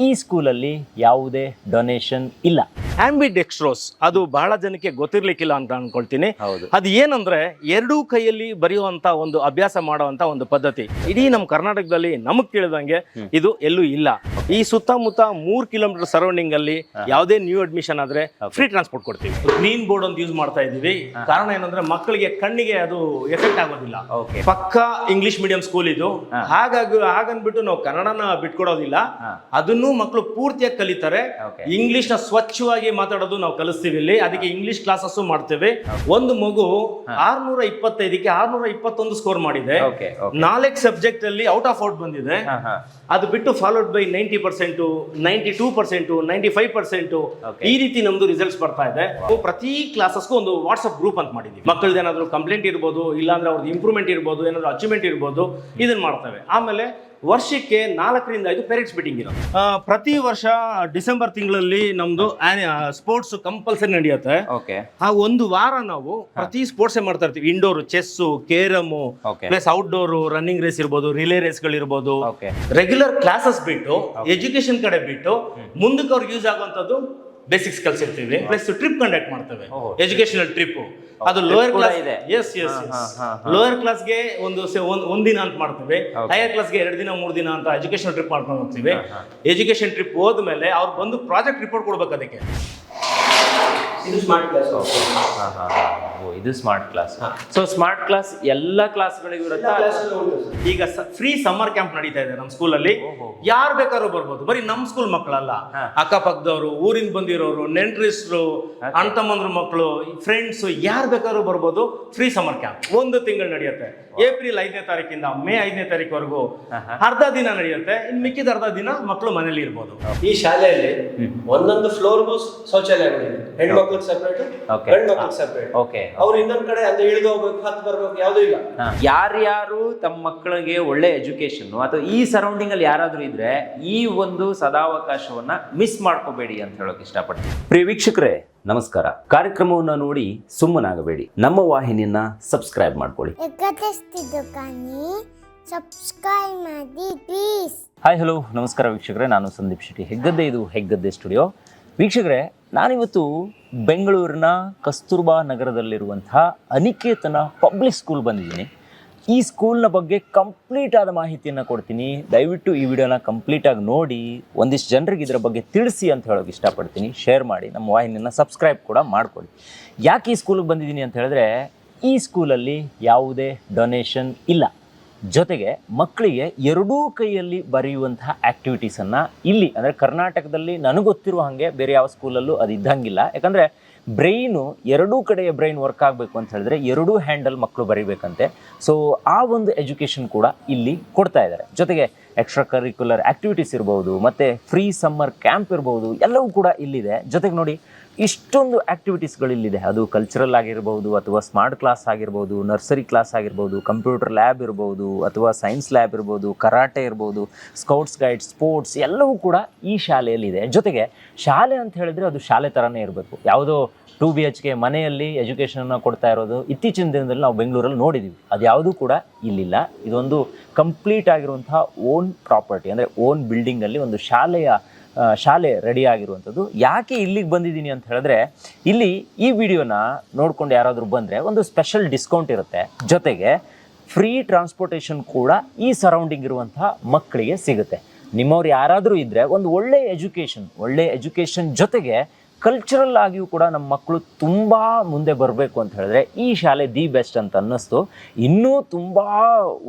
ಈ ಸ್ಕೂಲಲ್ಲಿ ಯಾವುದೇ ಡೊನೇಷನ್ ಇಲ್ಲ. ಆಂಬಿಡೆಕ್ಸ್ಟ್ರೋಸ್. ಅದು ಬಹಳ ಜನಕ್ಕೆ ಗೊತ್ತಿರ್ಲಿಕ್ಕಿಲ್ಲ ಅಂತ ಅನ್ಕೊಳ್ತೀನಿ. ಅದು ಏನಂದ್ರೆ ಎರಡೂ ಕೈಯಲ್ಲಿ ಬರೆಯುವಂತ ಒಂದು ಅಭ್ಯಾಸ ಮಾಡುವಂತ ಒಂದು ಪದ್ಧತಿ. ಇಡೀ ನಮ್ಮ ಕರ್ನಾಟಕದಲ್ಲಿ ನಮಗ್ ತಿಳಿದಂಗೆ ಇದು ಎಲ್ಲೂ ಇಲ್ಲ. ಈ ಸುತ್ತಮುತ್ತ ಮೂರ್ ಕಿಲೋಮೀಟರ್ ಸರೌಂಡಿಂಗ್ ಅಲ್ಲಿ ಯಾವುದೇ ನ್ಯೂ ಅಡ್ಮಿಷನ್ ಆದ್ರೆ ಫ್ರೀ ಟ್ರಾನ್ಸ್ಪೋರ್ಟ್ ಕೊಡ್ತೀವಿ. ಗ್ರೀನ್ ಬೋರ್ಡ್ ಅಂತ ಯೂಸ್ ಮಾಡ್ತಾ ಇದೀವಿ ಕಾರಣ ಏನಂದ್ರೆ ಮಕ್ಕಳಿಗೆ ಕಣ್ಣಿಗೆ ಅದು ಎಫೆಕ್ಟ್ ಆಗೋದಿಲ್ಲ. ಪಕ್ಕಾ ಪಕ್ಕ ಇಂಗ್ಲಿಷ್ ಮೀಡಿಯಂ ಸ್ಕೂಲ್ ಇದು. ಹಾಗಾಗಿ ಹಾಗನ್ಬಿಟ್ಟು ನಾವು ಕನ್ನಡನ ಬಿಟ್ಕೊಡೋದಿಲ್ಲ. ಅದನ್ನು ಮಕ್ಕಳು ಪೂರ್ತಿಯಾಗಿ ಕಲಿತಾರೆ. ಇಂಗ್ಲಿಷ್ನ ಸ್ವಚ್ಛವಾಗಿ ಮಾತಾಡೋದು ನಾವು ಕಲಿಸ್ತೀವಿ ಇಲ್ಲಿ. ಅದಕ್ಕೆ ಇಂಗ್ಲಿಷ್ ಕ್ಲಾಸಸ್ ಮಾಡ್ತೇವೆ. ಒಂದು ಮಗು ಆರ್ನೂರ ಇಪ್ಪತ್ತೈದಕ್ಕೆ ಆರ್ನೂರ ಇಪ್ಪತ್ತೊಂದು ಸ್ಕೋರ್ ಮಾಡಿದೆ ಓಕೆ ನಾಲ್ಕು ಸಬ್ಜೆಕ್ಟ್ ಅಲ್ಲಿ ಔಟ್ ಆಫ್ ಔಟ್ ಬಂದಿದೆ. ಅದು ಬಿಟ್ಟು followed by ninety percent ninety two percent ninety five percent. ಈ ರೀತಿ ನಮ್ದು ರಿಸಲ್ಟ್ಸ್ ಬರ್ತಾ ಇದೆ. ಪ್ರತಿ ಕ್ಲಾಸಸ್ಗೂ ಒಂದು ವಾಟ್ಸ್ಆಪ್ ಗ್ರೂಪ್ ಅಂತ ಮಾಡಿದ್ವಿ ಮಕ್ಕಳದ್ದು ಏನಾದ್ರು ಕಂಪ್ಲೇಂಟ್ ಇರ್ಬೋದು ಇಲ್ಲಾಂದ್ರೆ ಅವ್ರದ್ದು ಇಂಪ್ರೂವ್ಮೆಂಟ್ ಇರ್ಬೋದು ಏನಾದ್ರು ಅಚೀವ್ಮೆಂಟ್ ಇರ್ಬೋದು ಇದನ್ನ ಮಾಡ್ತೇವೆ. ಆಮೇಲೆ ವರ್ಷಕ್ಕೆ ನಾಲ್ಕರಿಂದ ಐದು ಪೇರೆಂಟ್ಸ್ ಮೀಟಿಂಗ್ ಇರೋದು. ಪ್ರತಿ ವರ್ಷ ಡಿಸೆಂಬರ್ ತಿಂಗಳಲ್ಲಿ ನಮ್ದು ಸ್ಪೋರ್ಟ್ಸ್ ಕಂಪಲ್ಸರಿ ನಡೆಯುತ್ತೆ. ಓಕೆ. ಆ ಒಂದು ವಾರ ನಾವು ಪ್ರತಿ ಸ್ಪೋರ್ಟ್ಸ್ ಮಾಡ್ತಾ ಇರ್ತೀವಿ. Indoor chess carrom. Plus outdoor running race ಇರ್ಬೋದು ರಿಲೇ ರೇಸ್ಗಳಿರ್ಬೋದು ಓಕೆ. ರೆಗ್ಯುಲರ್ ಕ್ಲಾಸಸ್ ಬಿಟ್ಟು ಎಜುಕೇಶನ್ ಕಡೆ ಬಿಟ್ಟು ಮುಂದಕ್ಕೆ ಅವ್ರಿಗೆ ಯೂಸ್ ಆಗುವಂಥದ್ದು ಬೇಸಿಕ್ಸ್ ಕಲ್ಸಿರ್ತೀವಿ ಪ್ಲಸ್ ಟ್ರಿಪ್ ಕಂಡಕ್ಟ್ ಮಾಡ್ತೇವೆ. ಎಜುಕೇಶನಲ್ ಟ್ರಿಪ್ ಅದು ಲೋಯರ್ ಕ್ಲಾಸ್ ಇದೆ. Yes yes. ಲೋಯರ್ ಕ್ಲಾಸ್ಗೆ ಒಂದು ಒಂದ್ ಒಂದ್ ದಿನ ಅಂತ ಮಾಡ್ತೇವೆ. ಹೈಯರ್ ಕ್ಲಾಸ್ಗೆ ಎರಡು ದಿನ ಮೂರು ದಿನ ಅಂತ ಎಜುಕೇಶನಲ್ ಟ್ರಿಪ್ ಮಾಡ್ಕೊಂಡು ಹೋಗ್ತೀವಿ ಎಜುಕೇಶನ್ ಟ್ರಿಪ್ ಹೋದ್ಮೇಲೆ ಅವ್ರು ಬಂದು ಪ್ರಾಜೆಕ್ಟ್ ರಿಪೋರ್ಟ್ ಕೊಡ್ಬೇಕು ಅದಕ್ಕೆ ಇದು ಸ್ಮಾರ್ಟ್ ಕ್ಲಾಸ್ ಓ ಇದು smart class so smart class ಎಲ್ಲ ಕ್ಲಾಸ್ಗಳಿಗೂ ಇರುತ್ತೆ? ಈಗ ಫ್ರೀ ಸಮ್ಮರ್ ಕ್ಯಾಂಪ್ ನಡೀತಾ ಇದೆ ನಮ್ಮ ಸ್ಕೂಲಲ್ಲಿ ಯಾರು ಬೇಕಾದ್ರೂ ಬರ್ಬೋದು. ಬರೀ ನಮ್ಮ ಸ್ಕೂಲ್ ಮಕ್ಕಳಲ್ಲ. ಅಕ್ಕಪಕ್ಕದವರು ಊರಿಂದ ಬಂದಿರೋರು ನೆಂಟ್ರಿಸ್ಟ್ರು ಅಣ್ಣ ತಮ್ಮಂದ್ರ ಮಕ್ಕಳು ಫ್ರೆಂಡ್ಸ್ ಯಾರು ಬೇಕಾದ್ರೂ ಬರ್ಬೋದು. ಫ್ರೀ ಸಮ್ಮರ್ ಕ್ಯಾಂಪ್ ಒಂದು ತಿಂಗಳು ನಡೆಯುತ್ತೆ. ಏಪ್ರಿಲ್ ಐದನೇ ತಾರೀಕಿಂದ ಮೇ ಐದನೇ ತಾರೀಕುವರೆಗೂ ಅರ್ಧ ದಿನ ನಡೆಯುತ್ತೆ. ಇನ್ನು ಮಿಕ್ಕಿದ ಅರ್ಧ ದಿನ ಮಕ್ಕಳು ಮನೇಲಿ ಇರ್ಬೋದು. ಈ ಶಾಲೆಯಲ್ಲಿ ಒಂದೊಂದು ಫ್ಲೋರ್ಗೂ ಶೌಚಾಲಯಗಳಿದೆ ಹೆಣ್ಮಕ್ಳಿಗೆ ಸೆಪರೇಟ್. ಗಂಡು ಮಕ್ಳಿಗೆ ಸೆಪರೇಟ್ ಓಕೆ ಅವ್ರು ಇನ್ನೊಂದ್ ಕಡೆ ಅಂತ ಇಳಿದು ಹೋಗ್ಬೇಕು ಹತ್ತು ಬರ್ಬೇಕು ಯಾವ್ದು ಇಲ್ಲ. ಯಾರ್ಯಾರು ತಮ್ಮ ಮಕ್ಕಳಿಗೆ ಒಳ್ಳೆ ಎಜುಕೇಶನ್ ಅಥವಾ ಈ ಸರೌಂಡಿಂಗ್ ಅಲ್ಲಿ ಯಾರಾದ್ರೂ ಇದ್ರೆ ಈ ಒಂದು ಸದಾವಕಾಶವನ್ನ ಮಿಸ್ ಮಾಡ್ಕೋಬೇಡಿ ಅಂತ ಹೇಳೋಕೆ ಇಷ್ಟಪಡ್ತೀನಿ. ಪ್ರಿಯ ವೀಕ್ಷಕರೇ ನಮಸ್ಕಾರ. ಕಾರ್ಯಕ್ರಮವನ್ನ ನೋಡಿ ಸುಮ್ಮನಾಗಬೇಡಿ. ನಮ್ಮ ವಾಹಿನಿಯನ್ನ ಸಬ್ಸ್ಕ್ರೈಬ್ ಮಾಡ್ಕೊಳ್ಳಿ. ಸಬ್ಸ್ಕ್ರೈಬ್ ಮಾಡಿ ಪ್ಲೀಸ್ ಹಾಯ್ ಹಲೋ ನಮಸ್ಕಾರ ವೀಕ್ಷಕರೇ ನಾನು ಸಂದೀಪ್ ಶೆಟ್ಟಿ. ಹೆಗ್ಗದ್ದೆ ಇದು ಹೆಗ್ಗದ್ದೆ ಸ್ಟುಡಿಯೋ ವೀಕ್ಷಕರೇ ನಾನಿವತ್ತು ಬೆಂಗಳೂರಿನ ಕಸ್ತೂರ್ಬಾ ನಗರದಲ್ಲಿರುವಂತಹ ಅನಿಕೇತನ ಪಬ್ಲಿಕ್ ಸ್ಕೂಲ್ ಬಂದಿದ್ದೀನಿ. ಈ ಸ್ಕೂಲ್ನ ಬಗ್ಗೆ ಕಂಪ್ಲೀಟ್ ಆದ ಮಾಹಿತಿಯನ್ನು ಕೊಡ್ತೀನಿ. ದಯವಿಟ್ಟು ಈ ವಿಡಿಯೋನ ಕಂಪ್ಲೀಟಾಗಿ ನೋಡಿ, ಒಂದಿಷ್ಟು ಜನರಿಗೆ ಇದರ ಬಗ್ಗೆ ತಿಳಿಸಿ ಅಂತ ಹೇಳೋಕೆ ಇಷ್ಟಪಡ್ತೀನಿ. ಶೇರ್ ಮಾಡಿ, ನಮ್ಮ ವಾಹಿನಿಯನ್ನು ಸಬ್ಸ್ಕ್ರೈಬ್ ಕೂಡ ಮಾಡ್ಕೊಳ್ಳಿ ಯಾಕೆ ಈ ಸ್ಕೂಲಿಗೆ ಬಂದಿದ್ದೀನಿ ಅಂತ ಹೇಳಿದ್ರೆ, ಈ ಸ್ಕೂಲಲ್ಲಿ ಯಾವುದೇ ಡೊನೇಷನ್ ಇಲ್ಲ. ಜೊತೆಗೆ ಮಕ್ಕಳಿಗೆ ಎರಡೂ ಕೈಯಲ್ಲಿ ಬರೆಯುವಂತಹ ಆ್ಯಕ್ಟಿವಿಟೀಸನ್ನು ಇಲ್ಲಿ, ಅಂದರೆ ಕರ್ನಾಟಕದಲ್ಲಿ ನನಗೆ ಗೊತ್ತಿರುವ ಹಾಗೆ ಬೇರೆ ಯಾವ ಸ್ಕೂಲಲ್ಲೂ ಅದು ಇದ್ದಂಗಿಲ್ಲ. ಯಾಕಂದರೆ ಬ್ರೈನು ಎರಡೂ ಕಡೆಯ ಬ್ರೈನ್ ವರ್ಕ್ ಆಗಬೇಕು ಅಂತ ಹೇಳಿದ್ರೆ ಎರಡೂ ಹ್ಯಾಂಡಲ್ ಮಕ್ಕಳು ಬರೀಬೇಕಂತೆ. ಸೊ ಆ ಒಂದು ಎಜುಕೇಷನ್ ಕೂಡ ಇಲ್ಲಿ ಕೊಡ್ತಾ ಇದ್ದಾರೆ. ಜೊತೆಗೆ ಎಕ್ಸ್ಟ್ರಾ ಕರಿಕ್ಯುಲರ್ ಆ್ಯಕ್ಟಿವಿಟೀಸ್ ಇರ್ಬೋದು, ಮತ್ತು ಫ್ರೀ ಸಮ್ಮರ್ ಕ್ಯಾಂಪ್ ಇರ್ಬೋದು, ಎಲ್ಲವೂ ಕೂಡ ಇಲ್ಲಿದೆ. ಜೊತೆಗೆ ನೋಡಿ, ಇಷ್ಟೊಂದು ಆ್ಯಕ್ಟಿವಿಟೀಸ್ಗಳಿಲ್ಲಿದೆ ಅದು ಕಲ್ಚರಲ್ ಆಗಿರ್ಬೋದು, ಅಥವಾ ಸ್ಮಾರ್ಟ್ ಕ್ಲಾಸ್ ಆಗಿರ್ಬೋದು ನರ್ಸರಿ ಕ್ಲಾಸ್ ಆಗಿರ್ಬೋದು ಕಂಪ್ಯೂಟರ್ ಲ್ಯಾಬ್ ಇರ್ಬೋದು, ಅಥವಾ ಸೈನ್ಸ್ ಲ್ಯಾಬ್ ಇರ್ಬೋದು ಕರಾಟೆ ಇರ್ಬೋದು ಸ್ಕೌಟ್ಸ್ ಗೈಡ್ಸ್ ಸ್ಪೋರ್ಟ್ಸ್ ಎಲ್ಲವೂ ಕೂಡ ಈ ಶಾಲೆಯಲ್ಲಿದೆ. ಜೊತೆಗೆ ಶಾಲೆ ಅಂತ ಹೇಳಿದ್ರೆ ಅದು ಶಾಲೆ ಥರನೇ ಇರಬೇಕು. ಯಾವುದೋ ಟೂ ಬಿ ಎಚ್ ಕೆ ಮನೆಯಲ್ಲಿ ಎಜುಕೇಷನನ್ನು ಕೊಡ್ತಾ ಇರೋದು ಇತ್ತೀಚಿನ ದಿನದಲ್ಲಿ ನಾವು ಬೆಂಗಳೂರಲ್ಲಿ ನೋಡಿದ್ದೀವಿ ಅದು ಯಾವುದೂ ಕೂಡ ಇಲ್ಲಿಲ್ಲ. ಇದೊಂದು ಕಂಪ್ಲೀಟ್ ಆಗಿರುವಂತಹ ಓನ್ ಪ್ರಾಪರ್ಟಿ ಅಂದರೆ ಓನ್ ಬಿಲ್ಡಿಂಗಲ್ಲಿ ಒಂದು ಶಾಲೆಯ ಶಾಲೆ ರೆಡಿ ಆಗಿರುವಂಥದ್ದು. ಯಾಕೆ ಇಲ್ಲಿಗೆ ಬಂದಿದ್ದೀನಿ ಅಂತ ಹೇಳಿದ್ರೆ, ಇಲ್ಲಿ ಈ ವಿಡಿಯೋನ ನೋಡ್ಕೊಂಡು ಯಾರಾದರೂ ಬಂದರೆ ಒಂದು ಸ್ಪೆಷಲ್ ಡಿಸ್ಕೌಂಟ್ ಇರುತ್ತೆ. ಜೊತೆಗೆ ಫ್ರೀ ಟ್ರಾನ್ಸ್ಪೋರ್ಟೇಷನ್ ಕೂಡ ಈ ಸರೌಂಡಿಂಗ್ ಇರುವಂತಹ ಮಕ್ಕಳಿಗೆ ಸಿಗುತ್ತೆ. ನಿಮ್ಮವ್ರು ಯಾರಾದರೂ ಇದ್ದರೆ ಒಂದು ಒಳ್ಳೆ ಎಜುಕೇಷನ್ ಒಳ್ಳೆ ಎಜುಕೇಷನ್ ಜೊತೆಗೆ ಕಲ್ಚರಲ್ ಆಗಿಯೂ ಕೂಡ ನಮ್ಮ ಮಕ್ಕಳು ತುಂಬ ಮುಂದೆ ಬರಬೇಕು ಅಂತ ಹೇಳಿದ್ರೆ ಈ ಶಾಲೆ ದಿ ಬೆಸ್ಟ್ ಅಂತ ಅನ್ನಿಸ್ತು. ಇನ್ನೂ ತುಂಬ